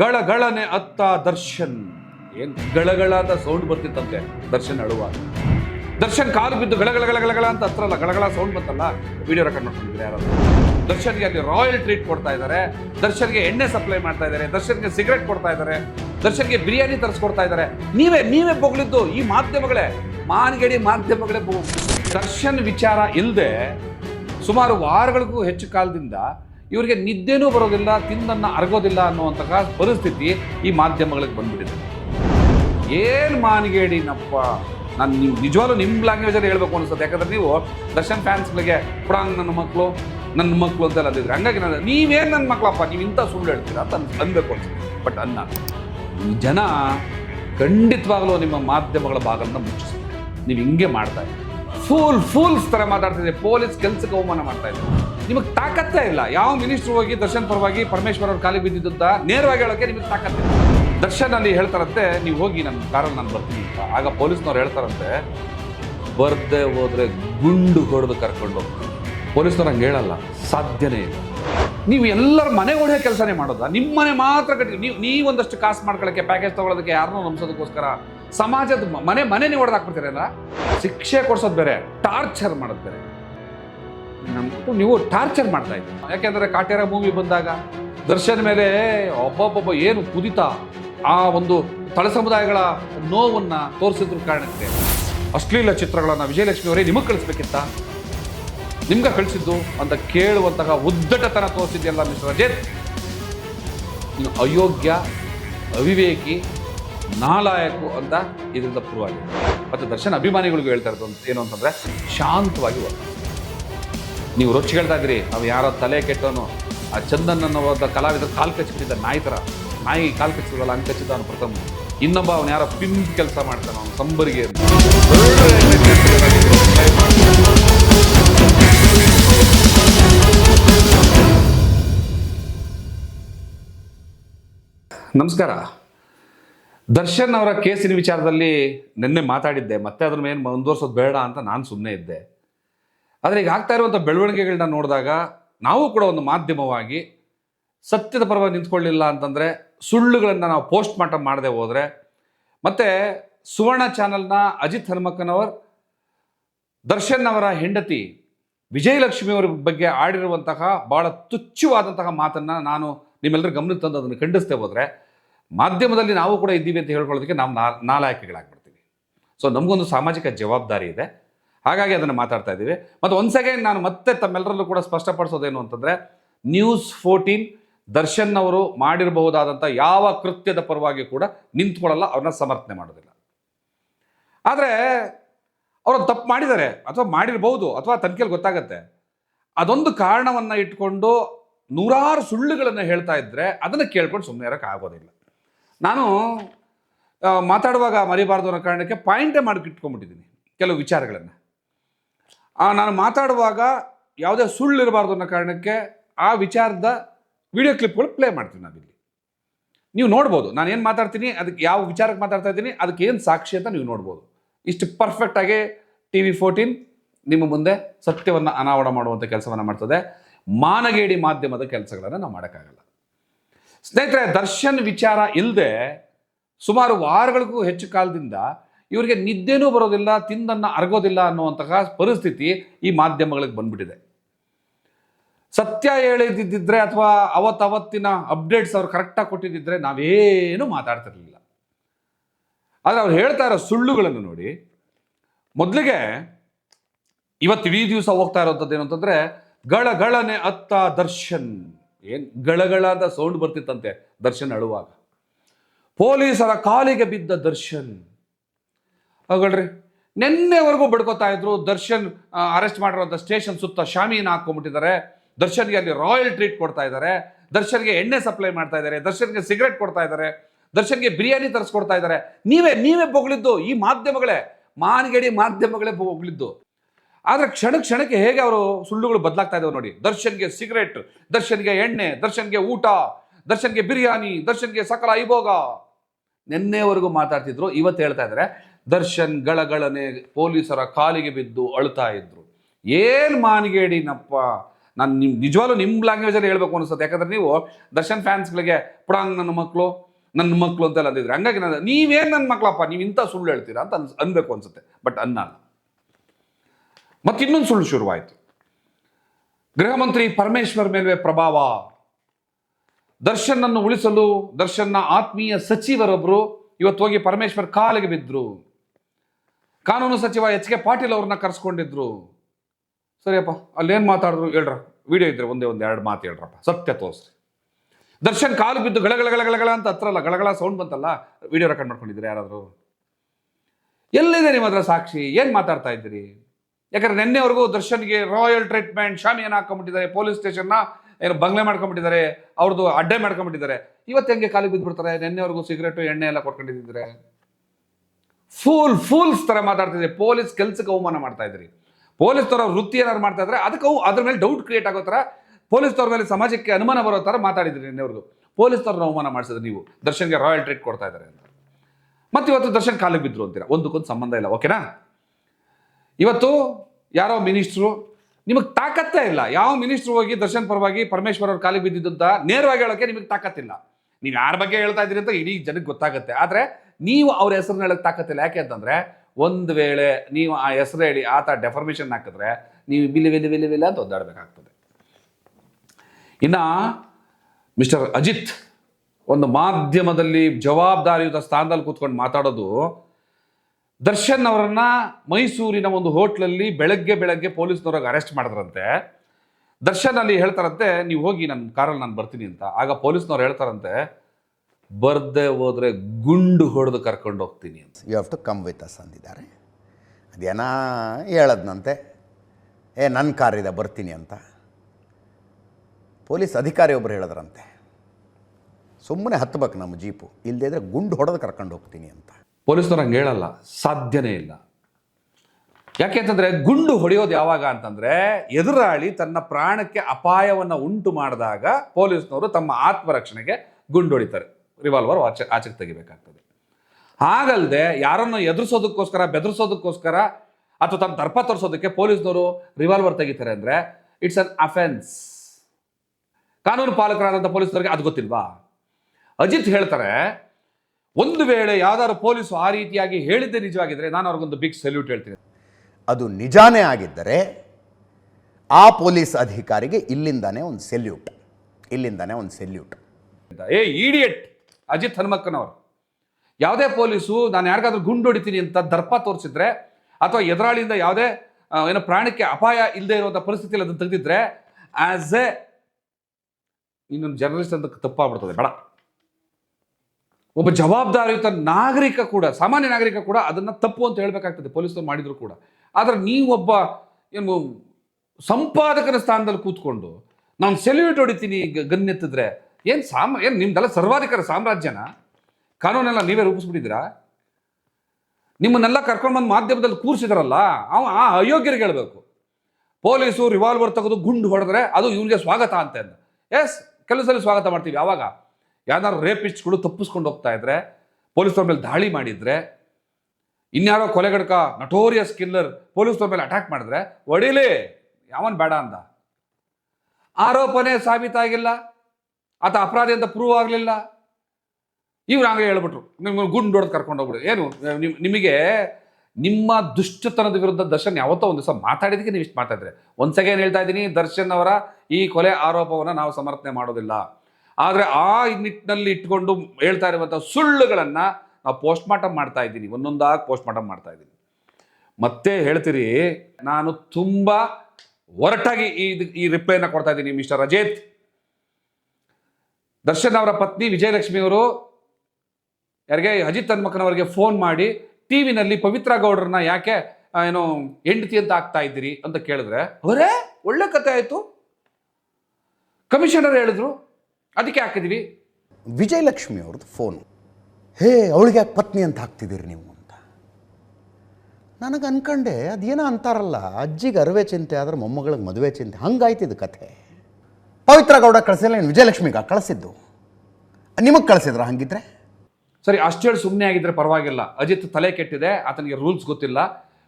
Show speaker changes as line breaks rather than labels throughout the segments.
ಗಳಗಳನೆ ಅತ್ತ ದರ್ಶನ್. ಏನ್ ಗಳಗಳಾದ ಸೌಂಡ್ ಬರ್ತಿತ್ತಂತೆ, ದರ್ಶನ್ ಅಳುವಾಗ. ದರ್ಶನ್ ಕಾಲು ಬಿದ್ದು ಗಳಗಳ ಗಳಗಳ ಅಂತ ಹತ್ರಲ್ಲ, ಗಳಗಳ ಸೌಂಡ್ ಬಂತಲ್ಲ ವಿಡಿಯೋ ರೆಕಾರ್ಡ್ ಮಾಡ್ಕೊಂಡಿದ್ರೆ ಯಾರಾದ್ರು? ದರ್ಶನ್ಗೆ ಅಲ್ಲಿ ರಾಯಲ್ ಟ್ರೀಟ್ ಕೊಡ್ತಾ ಇದ್ದಾರೆ. ದರ್ಶನ್ಗೆ ಎಣ್ಣೆ ಸಪ್ಲೈ ಮಾಡ್ತಾ ಇದ್ದಾರೆ. ದರ್ಶನ್ಗೆ ಸಿಗರೆಟ್ ಕೊಡ್ತಾ ಇದ್ದಾರೆ. ದರ್ಶನ್ಗೆ ಬಿರಿಯಾನಿ ತರಿಸ್ಕೊಡ್ತಾ ಇದ್ದಾರೆ. ನೀವೇ ನೀವೇ ಬೊಗಳಿದ್ದು ಈ ಮಾಧ್ಯಮಗಳೇ. ಮಾನ್ಗಡಿ ಮಾಧ್ಯಮಗಳೇ ದರ್ಶನ್ ವಿಚಾರ ಇಲ್ಲದೆ ಸುಮಾರು ವಾರಗಳಿಗೂ ಹೆಚ್ಚು ಕಾಲದಿಂದ ಇವರಿಗೆ ನಿದ್ದೆನೂ ಬರೋದಿಲ್ಲ, ತಿಂದನ್ನ ಅರಗೋದಿಲ್ಲ ಅನ್ನುವಂತಹ ಪರಿಸ್ಥಿತಿ ಈ ಮಾಧ್ಯಮಗಳಿಗೆ ಬಂದ್ಬಿಟ್ಟಿದೆ. ಏನು ಮಾನಿಗೇಡಿನಪ್ಪ? ನಾನು ನೀವು ನಿಜವಾಗ್ಲೂ ನಿಮ್ಮ ಲ್ಯಾಂಗ್ವೇಜಲ್ಲಿ ಹೇಳಬೇಕು ಅನಿಸುತ್ತೆ. ಯಾಕಂದ್ರೆ ನೀವು ದರ್ಶನ್ ಫ್ಯಾನ್ಸ್ಗಳಿಗೆ ಪುಡಾಂಗ್ ನನ್ನ ಮಕ್ಕಳು ನನ್ನ ಮಕ್ಕಳು ಅಂತೆಲ್ಲ ಅಂದಿದ್ರು, ಹಂಗಾಗಿ ನಾನು, ನೀವೇನು ನನ್ನ ಮಕ್ಕಳಪ್ಪ ನೀವು ಇಂಥ ಸುಳ್ಳು ಹೇಳ್ತೀರಾ? ಅಂತ ಅನ್- ಅನ್ಬೇಕು ಅನ್ಸುತ್ತೆ. ಬಟ್ ಅನ್ನ ಜನ ಖಂಡಿತವಾಗಲೂ ನಿಮ್ಮ ಮಾಧ್ಯಮಗಳ ಭಾಗವನ್ನು ಮುಚ್ಚಿಸುತ್ತೆ. ನೀವು ಹಿಂಗೆ ಮಾಡ್ತಾ ಇದ್ದೀರಿ. ಫೂಲ್ ಫೂಲ್ಸ್ ಥರ ಮಾತಾಡ್ತಿದೆ. ಪೊಲೀಸ್ ಕೆಲ್ಸಕ್ಕೆ ಅವಮಾನ ಮಾಡ್ತಾ ಇದೆ. ನಿಮಗೆ ತಾಕತ್ತೇ ಇಲ್ಲ. ಯಾವ ಮಿನಿಸ್ಟ್ರು ಹೋಗಿ ದರ್ಶನ್ ಪರವಾಗಿ ಪರಮೇಶ್ವರ್ ಅವ್ರ ಕಾಲಿಗೆ ಬಿದ್ದಿದ್ದ ನೇರವಾಗಿ ಹೇಳೋಕೆ ನಿಮಗೆ ತಾಕತ್ತೆ ದರ್ಶನ್ ಅಲ್ಲಿ ಹೇಳ್ತಾರಂತೆ, ನೀವು ಹೋಗಿ ನನ್ನ ಕಾರಲ್ಲಿ ನಾನು ಬರ್ತೀನಿ ಆಗ ಪೊಲೀಸ್ನವ್ರು ಹೇಳ್ತಾರಂತೆ, ಬರ್ದೆ ಹೋದ್ರೆ ಗುಂಡು ಹೊಡೆದು ಕರ್ಕೊಂಡು ಹೋಗ್ತೀನಿ. ಪೊಲೀಸ್ನವ್ರು ಹಂಗೆ ಹೇಳಲ್ಲ, ಸಾಧ್ಯನೇ ಇಲ್ಲ. ನೀವು ಎಲ್ಲರ ಮನೆ ಹೊಡೆಯೋ ಕೆಲಸನೇ ಮಾಡೋದಾ? ನಿಮ್ಮ ಮನೆ ಮಾತ್ರ ಕಟ್ಟಿ, ನೀವು, ನೀವೊಂದಷ್ಟು ಕಾಸು ಮಾಡ್ಕೊಳ್ಳೋಕ್ಕೆ ಪ್ಯಾಕೇಜ್ ತೊಗೊಳೋದಕ್ಕೆ ಯಾರನ್ನೂ ನಂಬಿಸೋದಕ್ಕೋಸ್ಕರ ಸಮಾಜದ ಮನೆ ಮನೆ ನೀವು ಹೊಡೆದಾಕ್ಬಿಡ್ತೀರಲ್ಲ ಶಿಕ್ಷೆ ಕೊಡ್ಸೋದು ಬೇರೆ ಟಾರ್ಚರ್ ಮಾಡೋದು ಬೇರೆ. ನಮ್ಮ ನೀವು ಟಾರ್ಚರ್ ಮಾಡ್ತಾ ಇದ್ದೀವಿ ಯಾಕೆಂದ್ರೆ ಕಾಟೇರ ಮೂವಿ ಬಂದಾಗ ದರ್ಶನ್ ಮೇಲೆ ಒಬ್ಬೊಬ್ಬೊಬ್ಬ ಏನು ಕುದಿತ, ಆ ಒಂದು ತಳ ಸಮುದಾಯಗಳ ನೋವನ್ನ ತೋರಿಸಿದ್ರು ಕಾರಣಕ್ಕೆ. ಅಶ್ಲೀಲ ಚಿತ್ರಗಳನ್ನ ವಿಜಯಲಕ್ಷ್ಮಿ ಅವರೇ ನಿಮಗೆ ಕಳಿಸ್ಬೇಕಿತ್ತ? ನಿಮ್ಗೆ ಕಳಿಸಿದ್ದು ಅಂತ ಕೇಳುವಂತಹ ಉದ್ದಟತನ ತೋರಿಸಿದ್ಯಲ್ಲ ಮಿಸ್ಟರ್ ನೀನು ಅಯೋಗ್ಯ, ಅವಿವೇಕಿ ನಾಲಾಯಕು ಅಂತ ಇದರಿಂದ ಪ್ರೂವ್ ಆಗಿದೆ. ಮತ್ತು ದರ್ಶನ್ ಅಭಿಮಾನಿಗಳಿಗೂ ಹೇಳ್ತಾ ಇರೋದು ಏನು ಅಂತಂದ್ರೆ ಶಾಂತವಾಗಿ ವರ್ತ ನೀವು ರೊಚ್ಚಿಗೆಳ್ತಾ ಇದ್ರಿ ನಾವು ಯಾರೋ ತಲೆ ಕೆಟ್ಟವನು. ಆ ಚಂದನ್ ಅನ್ನೋ ಕಲಾವಿದ ಕಾಲು ಕಚ್ಚಿಬಿಟ್ಟಿದ್ದ ನಾಯಿ ಥರ ನಾಯಿ ಕಾಲು ಕಚ್ಚಿದಲ್ಲ ಹಂಗೆ ಕಚ್ಚಿದ್ದ ಅವನು ಪ್ರಥಮ. ಇನ್ನೊಬ್ಬ ಅವನು ಯಾರೋ ಪಿಂ ಕೆಲಸ ಮಾಡ್ತಾನೆ, ಅವನು ಸಂಬರಿಗೆ. ನಮಸ್ಕಾರ. ದರ್ಶನ್ ಅವರ ಕೇಸಿನ ವಿಚಾರದಲ್ಲಿ ನಿನ್ನೆ ಮಾತಾಡಿದ್ದೆ, ಮತ್ತೆ ಅದ್ರ ಮೇಲೆ ಮುಂದುವರ್ಸೋದು ಬೇಡ ಅಂತ ನಾನು ಸುಮ್ಮನೆ ಇದ್ದೆ. ಆದರೆ ಈಗ ಆಗ್ತಾ ಇರುವಂಥ ಬೆಳವಣಿಗೆಗಳನ್ನ ನೋಡಿದಾಗ ನಾವು ಕೂಡ ಒಂದು ಮಾಧ್ಯಮವಾಗಿ ಸತ್ಯದ ಪರವಾಗಿ ನಿಂತ್ಕೊಳ್ಳಿಲ್ಲ ಅಂತಂದರೆ ಸುಳ್ಳುಗಳನ್ನು ನಾವು ಪೋಸ್ಟ್ ಮಾರ್ಟಮ್ ಮಾಡದೆ ಹೋದರೆ, ಮತ್ತು ಸುವರ್ಣ ಚಾನಲ್ನ ಅಜಿತ್ ಹನುಮಕ್ಕನವರ್ ದರ್ಶನ್ ಅವರ ಹೆಂಡತಿ ವಿಜಯಲಕ್ಷ್ಮಿ ಅವರ ಬಗ್ಗೆ ಆಡಿರುವಂತಹ ಭಾಳ ತುಚ್ಛವಾದಂತಹ ಮಾತನ್ನು ನಾನು ನಿಮ್ಮೆಲ್ಲರ ಗಮನಕ್ಕೆ ತಂದು ಅದನ್ನು ಖಂಡಿಸ್ತೇ ಹೋದರೆ ಮಾಧ್ಯಮದಲ್ಲಿ ನಾವು ಕೂಡ ಇದ್ದೀವಿ ಅಂತ ಹೇಳ್ಕೊಳ್ಳೋದಕ್ಕೆ ನಾವು ನಾ, ನಾಲಾಯಕಿಗಳಾಗ್ಬಿಡ್ತೀವಿ. ಸೊ ನಮಗೊಂದು ಸಾಮಾಜಿಕ ಜವಾಬ್ದಾರಿ ಇದೆ. ಹಾಗಾಗಿ ಅದನ್ನು ಮಾತಾಡ್ತಾ ಇದ್ದೀವಿ. ಮತ್ತು ಒಂದು ಸೆಕೆಂಡ್ ನಾನು ಮತ್ತೆ ತಮ್ಮೆಲ್ಲರಲ್ಲೂ ಕೂಡ ಸ್ಪಷ್ಟಪಡಿಸೋದೇನು ಅಂತಂದರೆ ನ್ಯೂಸ್ ಫೋರ್ಟೀನ್ ದರ್ಶನ್ ಅವರು ಮಾಡಿರಬಹುದಾದಂಥ ಯಾವ ಕೃತ್ಯದ ಪರವಾಗಿ ಕೂಡ ನಿಂತ್ಕೊಳ್ಳಲ್ಲ, ಅವ್ರನ್ನ ಸಮರ್ಥನೆ ಮಾಡೋದಿಲ್ಲ. ಆದರೆ, ಅವರು ತಪ್ಪು ಮಾಡಿದ್ದಾರೆ ಅಥವಾ ಮಾಡಿರ್ಬೋದು ಅಥವಾ ತನಿಖೆಯಲ್ಲಿ ಗೊತ್ತಾಗತ್ತೆ. ಅದೊಂದು ಕಾರಣವನ್ನು ಇಟ್ಕೊಂಡು ನೂರಾರು ಸುಳ್ಳುಗಳನ್ನು ಹೇಳ್ತಾ ಇದ್ದರೆ ಅದನ್ನು ಕೇಳ್ಕೊಂಡು ಸುಮ್ಮನೆ ಇರೋಕ್ಕೆ ಆಗೋದಿಲ್ಲ. ನಾನು ಮಾತಾಡುವಾಗ ಮರಿಬಾರ್ದು ಅನ್ನೋ ಕಾರಣಕ್ಕೆ ಪಾಯಿಂಟೇ ಮಾಡಿ ಇಟ್ಕೊಂಡ್ಬಿಟ್ಟಿದ್ದೀನಿ ಕೆಲವು ವಿಚಾರಗಳನ್ನು. ನಾನು ಮಾತಾಡುವಾಗ ಯಾವುದೇ ಸುಳ್ಳು ಇರಬಾರ್ದು ಅನ್ನೋ ಕಾರಣಕ್ಕೆ ಆ ವಿಚಾರದ ವಿಡಿಯೋ ಕ್ಲಿಪ್ಗಳು ಪ್ಲೇ ಮಾಡ್ತೀನಿ ನಾವಿಲ್ಲಿ. ನೀವು ನೋಡ್ಬೋದು, ನಾನು ಏನು ಮಾತಾಡ್ತೀನಿ, ಅದಕ್ಕೆ ಯಾವ ವಿಚಾರಕ್ಕೆ ಮಾತಾಡ್ತಾ ಇದ್ದೀನಿ, ಅದಕ್ಕೆ ಏನು ಸಾಕ್ಷಿ ಅಂತ ನೀವು ನೋಡ್ಬೋದು. ಇಷ್ಟು ಪರ್ಫೆಕ್ಟಾಗಿ ಟಿ ವಿ ಫೋರ್ಟೀನ್ ನಿಮ್ಮ ಮುಂದೆ ಸತ್ಯವನ್ನು ಅನಾವರಣ ಮಾಡುವಂಥ ಕೆಲಸವನ್ನು ಮಾಡ್ತದೆ. ಮಾನಗೇಡಿ ಮಾಧ್ಯಮದ ಕೆಲಸಗಳನ್ನು ನಾವು ಮಾಡೋಕ್ಕಾಗಲ್ಲ. ಸ್ನೇಹಿತರೆ, ದರ್ಶನ್ ವಿಚಾರ ಇಲ್ಲದೆ ಸುಮಾರು ವಾರಗಳಿಗೂ ಹೆಚ್ಚು ಕಾಲದಿಂದ ಇವರಿಗೆ ನಿದ್ದೆನೂ ಬರೋದಿಲ್ಲ, ತಿಂದನ್ನ ಅರಗೋದಿಲ್ಲ ಅನ್ನುವಂತಹ ಪರಿಸ್ಥಿತಿ ಈ ಮಾಧ್ಯಮಗಳಿಗೆ ಬಂದ್ಬಿಟ್ಟಿದೆ. ಸತ್ಯ ಹೇಳಿದ್ದಿದ್ದರೆ ಅಥವಾ ಅವತ್ತವತ್ತಿನ ಅಪ್ಡೇಟ್ಸ್ ಅವ್ರು ಕರೆಕ್ಟಾಗಿ ಕೊಟ್ಟಿದ್ದಿದ್ರೆ ನಾವೇನು ಮಾತಾಡ್ತಿರ್ಲಿಲ್ಲ. ಆದರೆ ಅವ್ರು ಹೇಳ್ತಾ ಇರೋ ಸುಳ್ಳುಗಳನ್ನು ನೋಡಿ, ಮೊದಲಿಗೆ ಇವತ್ತು ಇಡೀ ದಿವಸ ಹೋಗ್ತಾ ಇರೋಂಥದ್ದು ಏನು ಅಂತಂದ್ರೆ, ಗಳಗಳನೆ ಅತ್ತ ದರ್ಶನ್. ಏನ್ ಗಳಗಳ ಅಂತ ಸೌಂಡ್ ಬರ್ತಿತ್ತಂತೆ ದರ್ಶನ್ ಅಳುವಾಗ. ಪೊಲೀಸರ ಕಾಲಿಗೆ ಬಿದ್ದ ದರ್ಶನ್. ಹೌಗಳ್ರಿ ನಿನ್ನೆವರೆಗೂ ಬಡ್ಕೋತಾ ಇದ್ರು, ದರ್ಶನ್ ಅರೆಸ್ಟ್ ಮಾಡಿರೋಂಥ ಸ್ಟೇಷನ್ ಸುತ್ತ ಶಾಮೀನ ಹಾಕೊಂಡ್ಬಿಟ್ಟಿದ್ದಾರೆ ದರ್ಶನ್ಗೆ ಅಲ್ಲಿ ರಾಯಲ್ ಟ್ರೀಟ್ ಕೊಡ್ತಾ ಇದ್ದಾರೆ. ದರ್ಶನ್ಗೆ ಎಣ್ಣೆ ಸಪ್ಲೈ ಮಾಡ್ತಾ ಇದ್ದಾರೆ. ದರ್ಶನ್ಗೆ ಸಿಗರೆಟ್ ಕೊಡ್ತಾ ಇದ್ದಾರೆ. ದರ್ಶನ್ಗೆ ಬಿರಿಯಾನಿ ತರಿಸ್ಕೊಡ್ತಾ ಇದ್ದಾರೆ. ನೀವೇ ನೀವೇ ಬೊಗಳಿದ್ದು ಈ ಮಾಧ್ಯಮಗಳೇ. ಮಾನಗಡಿ ಮಾಧ್ಯಮಗಳೇ ಬೊಗಳಿದ್ದು. ಆದರೆ ಕ್ಷಣ ಕ್ಷಣಕ್ಕೆ ಹೇಗೆ ಅವರು ಸುಳ್ಳುಗಳು ಬದಲಾಗ್ತಾ ಇದಾವೆ ನೋಡಿ. ದರ್ಶನ್ಗೆ ಸಿಗರೆಟ್, ದರ್ಶನ್ಗೆ ಎಣ್ಣೆ, ದರ್ಶನ್ಗೆ ಊಟ, ದರ್ಶನ್ಗೆ ಬಿರಿಯಾನಿ, ದರ್ಶನ್ಗೆ ಸಕಲ ಐಭೋಗ. ನಿನ್ನೆವರೆಗೂ ಮಾತಾಡ್ತಿದ್ರು, ಇವತ್ತು ಹೇಳ್ತಾ ಇದ್ದಾರೆ ದರ್ಶನ್ ಗಳಗಳನೆ ಪೊಲೀಸರ ಕಾಲಿಗೆ ಬಿದ್ದು ಅಳ್ತಾ ಇದ್ರು. ಏನ್ ಮಾನಿಗೇಡಿನಪ್ಪ? ನಾನು ನಿಮ್, ನಿಜವಾಗ್ಲೂ ನಿಮ್ಮ ಲ್ಯಾಂಗ್ವೇಜಲ್ಲಿ ಹೇಳ್ಬೇಕು ಅನ್ಸುತ್ತೆ. ಯಾಕಂದ್ರೆ ನೀವು ದರ್ಶನ್ ಫ್ಯಾನ್ಸ್ಗಳಿಗೆ ಪುಡಾಂಗ್ ನನ್ನ ಮಕ್ಕಳು ನನ್ನ ಮಕ್ಕಳು ಅಂತೆಲ್ಲ ಅಂದಿದ್ರೆ. ಹಂಗಾಗಿ ನಾನು, ನೀವೇನು ನನ್ನ ಮಕ್ಕಳಪ್ಪ ನೀವು ಇಂಥ ಸುಳ್ಳು ಹೇಳ್ತೀರಾ ಅಂತ ಅನ್ಸ್, ಅನ್ಬೇಕು ಅನ್ಸುತ್ತೆ. ಬಟ್ ಅನ್ನಲ್ಲ. ಮತ್ತೆ ಇನ್ನೊಂದು ಸುಳ್ಳು ಶುರುವಾಯಿತು. ಗೃಹ ಮಂತ್ರಿ ಪರಮೇಶ್ವರ್ ಮೇಲೆ ಪ್ರಭಾವ. ದರ್ಶನ್ನನ್ನು ಉಳಿಸಲು ದರ್ಶನ್ನ ಆತ್ಮೀಯ ಸಚಿವರೊಬ್ಬರು ಇವತ್ತು ಹೋಗಿ ಪರಮೇಶ್ವರ್ ಕಾಲಿಗೆ ಬಿದ್ದರು ಕಾನೂನು ಸಚಿವ ಎಚ್ ಕೆ ಪಾಟೀಲ್ ಅವ್ರನ್ನ ಕರೆಸ್ಕೊಂಡಿದ್ರು. ಸರಿಯಪ್ಪ, ಅಲ್ಲೇನು ಮಾತಾಡಿದ್ರು ಹೇಳ್ರ, ವಿಡಿಯೋ ಇದ್ರೆ ಒಂದೇ ಒಂದು ಎರಡು ಮಾತು ಹೇಳ್ರಪ್ಪ, ಸತ್ಯ ತೋರಿಸ್ರಿ. ದರ್ಶನ್ ಕಾಲು ಬಿದ್ದು ಗಳಗಳ ಗಳಗಳ ಅಂತ ಹತ್ರಲ್ಲ ಗಳಗಳ ಸೌಂಡ್ ಬಂತಲ್ಲ, ವಿಡಿಯೋ ರೆಕಾರ್ಡ್ ಮಾಡ್ಕೊಂಡಿದ್ರೆ ಯಾರಾದರೂ? ಎಲ್ಲಿದೆ ನಿಮ್ಮ ಸಾಕ್ಷಿ? ಏನು ಮಾತಾಡ್ತಾ ಇದ್ದೀರಿ? ಯಾಕಂದ್ರೆ ನಿನ್ನೆವರೆಗೂ ದರ್ಶನ್ಗೆ ರಾಯಲ್ ಟ್ರೀಟ್ಮೆಂಟ್ ಶಾಮಿಯನ್ನು ಹಾಕೊಂಡ್ಬಿಟ್ಟಿದ್ದಾರೆ ಪೊಲೀಸ್ ಸ್ಟೇಷನ್ನ ಏನು ಬಂಗ್ಲೆ ಮಾಡ್ಕೊಂಡ್ಬಿಟ್ಟಿದ್ದಾರೆ ಅವ್ರದ್ದು ಅಡ್ಡೆ ಮಾಡ್ಕೊಂಡ್ಬಿಟ್ಟಿದ್ದಾರೆ. ಇವತ್ತು ಹೆಂಗೆ ಕಾಲಿಗೆ ಬಿದ್ದುಬಿಡ್ತಾರೆ? ನಿನ್ನೆವರೆಗೂ ಸಿಗರೇಟು, ಎಣ್ಣೆ ಎಲ್ಲ ಕೊಟ್ಕೊಂಡಿದ್ದಿದ್ರೆ ಫೂಲ್ ಫೂಲ್ಸ್ ತರ ಮಾತಾಡ್ತಿದ್ರಿ ಪೊಲೀಸ್ ಕೆಲ್ಸಕ್ಕೆ ಅವಮಾನ ಮಾಡ್ತಾ ಇದ್ರಿ ಪೊಲೀಸ್ ತರ ವೃತ್ತಿ ಏನಾದ್ರು ಮಾಡ್ತಾ ಇದ್ರೆ ಅದಕ್ಕೆ ಅವು ಅದ್ರ ಮೇಲೆ ಡೌಟ್ ಕ್ರಿಯೇಟ್ ಆಗೋ ಥರ ಪೊಲೀಸ್ ತವ್ರ ಮೇಲೆ ಸಮಾಜಕ್ಕೆ ಅನುಮಾನ ಬರೋ ಥರ ಮಾತಾಡಿದ್ರಿ ನಿನ್ನೆವರೆಗೂ. ಪೊಲೀಸ್ ತವ್ರನ್ನ ಅವಮಾನ ಮಾಡಿಸಿದ್ರೆ ನೀವು. ದರ್ಶನ್ಗೆ ರಾಯಲ್ ಟ್ರೀಟ್ ಕೊಡ್ತಾ ಇದ್ದಾರೆ ಅಂತ. ಮತ್ತೆ ಇವತ್ತು ದರ್ಶನ್ ಕಾಲಿಗೆ ಬಿದ್ರು ಅಂತೀರಾ? ಒಂದಕ್ಕೊಂದು ಸಂಬಂಧ ಇಲ್ಲ. ಓಕೆನಾ ಇವತ್ತು ಯಾರೋ ಮಿನಿಸ್ಟ್ರು, ನಿಮಗೆ ತಾಕತ್ತೇ ಇಲ್ಲ. ಯಾವ ಮಿನಿಸ್ಟ್ರು ಹೋಗಿ ದರ್ಶನ್ ಪರವಾಗಿ ಪರಮೇಶ್ವರ್ ಅವ್ರ ಕಾಲಿಗೆ ಬಿದ್ದಿದ್ದಂತ ನೇರವಾಗಿ ಹೇಳೋಕೆ ನಿಮಗೆ ತಾಕತ್ತಿಲ್ಲ. ನೀವು ಯಾರ ಬಗ್ಗೆ ಹೇಳ್ತಾ ಇದ್ದೀರಿ ಅಂತ ಇಡೀ ಜನಕ್ಕೆ ಗೊತ್ತಾಗುತ್ತೆ. ಆದರೆ ನೀವು ಅವ್ರ ಹೆಸರನ್ನ ಹೇಳಕ್ಕೆ ತಾಕತ್ತಿಲ್ಲ ಯಾಕೆ ಅಂತಂದರೆ ಒಂದು ವೇಳೆ ನೀವು ಆ ಹೆಸರು ಹೇಳಿ ಆತ ಡೆಫರ್ಮೇಷನ್ ಹಾಕಿದ್ರೆ ನೀವು ಬಿಲಿ ಬಿಲಿ ಬಿಲಿ ಬಿಲಿ ಅಂತ ಒದ್ದಾಡಬೇಕಾಗ್ತದೆ. ಇನ್ನು ಮಿಸ್ಟರ್ ಅಜಿತ್ ಒಂದು ಮಾಧ್ಯಮದಲ್ಲಿ ಜವಾಬ್ದಾರಿಯುತ ಸ್ಥಾನದಲ್ಲಿ ಕೂತ್ಕೊಂಡು ಮಾತಾಡೋದು ದರ್ಶನ್ ಅವರನ್ನ ಮೈಸೂರಿನ ಒಂದು ಹೋಟ್ಲಲ್ಲಿ ಬೆಳಗ್ಗೆ ಬೆಳಗ್ಗೆ ಪೊಲೀಸ್ನವ್ರಿಗೆ ಅರೆಸ್ಟ್ ಮಾಡಿದ್ರಂತೆ. ದರ್ಶನ್ ಅಲ್ಲಿ ಹೇಳ್ತಾರಂತೆ, ನೀವು ಹೋಗಿ ನನ್ನ ಕಾರಲ್ಲಿ ನಾನು ಬರ್ತೀನಿ ಅಂತ. ಆಗ ಪೊಲೀಸ್ನವ್ರು ಹೇಳ್ತಾರಂತೆ, ಬರ್ದೇ ಹೋದ್ರೆ ಗುಂಡು ಹೊಡೆದು ಕರ್ಕೊಂಡು ಹೋಗ್ತೀನಿ ಅಂತ.
You have to come with us ಅಂದಿದ್ದಾರೆ. ಅದೇನ ಹೇಳದ್ನಂತೆ, ಏ ನನ್ನ ಕಾರ್ ಇದೆ ಬರ್ತೀನಿ ಅಂತ. ಪೊಲೀಸ್ ಅಧಿಕಾರಿ ಒಬ್ಬರು ಹೇಳಿದ್ರಂತೆ, ಸುಮ್ಮನೆ ಹತ್ತಬೇಕು ನಮ್ಮ ಜೀಪು ಇಲ್ಲದೇ ಇದ್ರೆ ಗುಂಡು ಹೊಡೆದು ಕರ್ಕೊಂಡು ಹೋಗ್ತೀನಿ ಅಂತ.
ಪೊಲೀಸ್ನವ್ರು ಹಂಗೆ ಹೇಳಲ್ಲ, ಸಾಧ್ಯನೇ ಇಲ್ಲ. ಯಾಕೆ ಅಂತಂದರೆ ಗುಂಡು ಹೊಡೆಯೋದು ಯಾವಾಗ ಅಂತಂದರೆ ಎದುರಾಳಿ ತನ್ನ ಪ್ರಾಣಕ್ಕೆ ಅಪಾಯವನ್ನು ಉಂಟು ಮಾಡಿದಾಗ ಪೊಲೀಸ್ನವರು ತಮ್ಮ ಆತ್ಮರಕ್ಷಣೆಗೆ ಗುಂಡು ಹೊಡಿತಾರೆ. ರಿವಾಲ್ವರ್ ಆಚೆ, ಆಚೆಗೆ ತೆಗಿಬೇಕಾಗ್ತದೆ. ಹಾಗಲ್ಲದೆ ಯಾರನ್ನು ಎದುರಿಸೋದಕ್ಕೋಸ್ಕರ, ಬೆದರಿಸೋದಕ್ಕೋಸ್ಕರ ಅಥವಾ ತಮ್ಮ ದರ್ಪ ತೋರಿಸೋದಕ್ಕೆ ಪೊಲೀಸ್ನವರು ರಿವಾಲ್ವರ್ ತೆಗಿತಾರೆ ಅಂದರೆ ಇಟ್ಸ್ ಅನ್ ಅಫೆನ್ಸ್ ಕಾನೂನು ಪಾಲಕರಾದಂಥ ಪೊಲೀಸ್ನವರಿಗೆ ಅದು ಗೊತ್ತಿಲ್ವಾ? ಅಜಿತ್ ಹೇಳ್ತಾರೆ ಒಂದು ವೇಳೆ ಯಾವ್ದಾದ್ರು ಪೊಲೀಸು ಆ ರೀತಿಯಾಗಿ ಹೇಳಿದ್ದೆ ನಿಜವಾಗಿದ್ರೆ ನಾನು ಅವ್ರಿಗೊಂದು ಬಿಗ್ ಸೆಲ್ಯೂಟ್ ಹೇಳ್ತೀನಿ.
ಅದು ನಿಜಾನೇ ಆಗಿದ್ದರೆ ಆ ಪೊಲೀಸ್ ಅಧಿಕಾರಿಗೆ ಇಲ್ಲಿಂದಾನೇ ಒಂದು ಸೆಲ್ಯೂಟ್ ಇಲ್ಲಿಂದಾನೇ ಒಂದು ಸೆಲ್ಯೂಟ್
ಏ ಈಡಿಯಟ್ ಅಜಿತ್ ಹನುಮಕ್ಕನವರು. ಯಾವುದೇ ಪೊಲೀಸು ನಾನು ಯಾರಿಗಾದ್ರೂ ಗುಂಡು ಹೊಡಿತೀನಿ ಅಂತ ದರ್ಪ ತೋರಿಸಿದ್ರೆ ಅಥವಾ ಎದುರಾಳಿಯಿಂದ ಯಾವುದೇ ಏನೋ ಪ್ರಾಣಕ್ಕೆ ಅಪಾಯ ಇಲ್ಲದೆ ಇರುವಂಥ ಪರಿಸ್ಥಿತಿಯಲ್ಲಿ ಅದನ್ನು ತೆಗೆದಿದ್ರೆ ಆಸ್ ಎ ಇನ್ನೊಂದು ಜರ್ನಲಿಸ್ಟ್ ಅಂತ ತಪ್ಪಾಗ್ಬಿಡ್ತದೆ. ಬೇಡ. ಒಬ್ಬ ಜವಾಬ್ದಾರಿಯುತ ನಾಗರಿಕ ಕೂಡ, ಸಾಮಾನ್ಯ ನಾಗರಿಕ ಕೂಡ ಅದನ್ನು ತಪ್ಪು ಅಂತ ಹೇಳಬೇಕಾಗ್ತದೆ ಪೊಲೀಸರು ಮಾಡಿದರೂ ಕೂಡ. ಆದರೆ ನೀವೊಬ್ಬ ಏನು ಸಂಪಾದಕನ ಸ್ಥಾನದಲ್ಲಿ ಕೂತ್ಕೊಂಡು, ನಾನು ಸೆಲ್ಯೂಟ್ ಹೊಡಿತೀನಿ ಗನ್ನೆತ್ತಿದ್ರೆ, ಏನು ಸಾಮ, ಏನು ನಿಮ್ದೆಲ್ಲ ಸರ್ವಾಧಿಕಾರ ಸಾಮ್ರಾಜ್ಯನ? ಕಾನೂನೆಲ್ಲ ನೀವೇ ರೂಪಿಸ್ಬಿಟ್ಟಿದ್ದೀರಾ? ನಿಮ್ಮನ್ನೆಲ್ಲ ಕರ್ಕೊಂಡ್ಬಂದು ಮಾಧ್ಯಮದಲ್ಲಿ ಕೂರಿಸಿದಾರಲ್ಲ, ಅವ ಆ ಅಯೋಗ್ಯರಿಗೆ ಹೇಳಬೇಕು. ಪೊಲೀಸು ರಿವಾಲ್ವರ್ ತೆಗೆದು ಗುಂಡು ಹೊಡೆದ್ರೆ ಅದು ಇವ್ರಿಗೆ ಸ್ವಾಗತ ಅಂತ ಎಸ್ ಕೆಲವು ಸಲ ಸ್ವಾಗತ ಮಾಡ್ತೀವಿ ಯಾವಾಗ ಯಾವ್ದಾದ್ರು ರೇಪಿಸ್ಟ್ಗಳು ತಪ್ಪಿಸ್ಕೊಂಡು ಹೋಗ್ತಾ ಇದ್ರೆ, ಪೊಲೀಸರ ಮೇಲೆ ದಾಳಿ ಮಾಡಿದ್ರೆ, ಇನ್ಯಾರೋ ಕೊಲೆಗಡಕ ನಟೋರಿಯಸ್ ಕಿಲ್ಲರ್ ಪೊಲೀಸರ ಮೇಲೆ ಅಟ್ಯಾಕ್ ಮಾಡಿದ್ರೆ ಹೊಡಿಲಿ ಯಾವನ್ ಬೇಡ ಅಂದ. ಆರೋಪನೇ ಸಾಬೀತಾಗಿಲ್ಲ, ಆತ ಅಪರಾಧಿ ಅಂತ ಪ್ರೂವ್ ಆಗಲಿಲ್ಲ. ಇವ್ರು ಹಂಗೆ ಹೇಳ್ಬಿಟ್ರು, ನಿಮ್ಗೆ ಗುಂಡು ಹೊಡೆದು ಕರ್ಕೊಂಡು ಹೋಗ್ಬಿಡು. ಏನು, ನಿಮ್- ನಿಮಗೆ ನಿಮ್ಮ ದುಷ್ಟತನದ ವಿರುದ್ಧ ದರ್ಶನ್ ಯಾವತ್ತೋ ಒಂದು ದಿವಸ ಮಾತಾಡಿದಕ್ಕೆ ನೀವು ಇಷ್ಟು ಮಾತಾಡಿದ್ರೆ ಒಂದ್ಸಗ ಏನು ಹೇಳ್ತಾ ಇದ್ದೀನಿ, ದರ್ಶನ್ ಅವರ ಈ ಕೊಲೆ ಆರೋಪವನ್ನು ನಾವು ಸಮರ್ಥನೆ ಮಾಡೋದಿಲ್ಲ. ಆದರೆ ಆ ನಿಟ್ಟಿನಲ್ಲಿ ಇಟ್ಕೊಂಡು ಹೇಳ್ತಾ ಇರುವಂಥ ಸುಳ್ಳುಗಳನ್ನು ನಾವು ಪೋಸ್ಟ್ ಮಾರ್ಟಮ್ ಮಾಡ್ತಾ ಇದ್ದೀನಿ. ಒಂದೊಂದಾಗಿ ಪೋಸ್ಟ್ ಮಾರ್ಟಮ್ ಮಾಡ್ತಾ ಇದ್ದೀನಿ. ಮತ್ತೆ ಹೇಳ್ತೀರಿ, ನಾನು ತುಂಬ ಒರಟಾಗಿ ಈ ಈ ರಿಪ್ಲೈನ ಕೊಡ್ತಾ ಇದ್ದೀನಿ ಮಿಸ್ಟರ್ ಅಜೇತ್. ದರ್ಶನ್ ಅವರ ಪತ್ನಿ ವಿಜಯಲಕ್ಷ್ಮಿ ಅವರು ಯಾರಿಗೆ, ಅಜಿತ್ ಹನ್ಮಕ್ಕನವರಿಗೆ ಫೋನ್ ಮಾಡಿ, ಟಿ ವಿನಲ್ಲಿ ಪವಿತ್ರ ಗೌಡ್ರನ್ನ ಯಾಕೆ ಏನು, ಹೆಂಡತಿ ಅಂತ ಆಗ್ತಾ ಇದ್ದೀರಿ ಅಂತ ಕೇಳಿದ್ರೆ, ಅವರೇ, ಒಳ್ಳೆ ಕತೆ ಆಯಿತು. ಕಮಿಷನರ್ ಹೇಳಿದ್ರು ಅದಕ್ಕೆ ಹಾಕಿದ್ವಿ.
ವಿಜಯಲಕ್ಷ್ಮಿ ಅವ್ರದ್ದು ಫೋನು. ಹೇ ಅವಳಿಗೆ ಯಾಕೆ ಪತ್ನಿ ಅಂತ ಹಾಕ್ತಿದ್ದೀರಿ ನೀವು ಅಂತ. ನನಗೆ ಅನ್ಕಂಡೆ ಅದೇನೋ ಅಂತಾರಲ್ಲ ಅಜ್ಜಿಗೆ ಅರವೆ ಚಿಂತೆ ಆದ್ರೆ ಮೊಮ್ಮಗಳಿಗೆ ಮದುವೆ ಚಿಂತೆ. ಹಂಗಾಯ್ತಿದ್ದು ಕಥೆ. ಪವಿತ್ರ ಗೌಡ ಕಳಿಸಿಲ್ಲ ಏನು ವಿಜಯಲಕ್ಷ್ಮಿಗ ಕಳಿಸಿದ್ದು. ನಿಮಗೆ ಕಳಿಸಿದ್ರ ಹಂಗಿದ್ರೆ?
ಸರಿ ಅಷ್ಟು ಹೇಳಿ ಸುಮ್ಮನೆ ಆಗಿದ್ರೆ ಪರವಾಗಿಲ್ಲ. ಅಜಿತ್ ತಲೆ ಕೆಟ್ಟಿದೆ ಆತನಿಗೆ ರೂಲ್ಸ್ ಗೊತ್ತಿಲ್ಲ.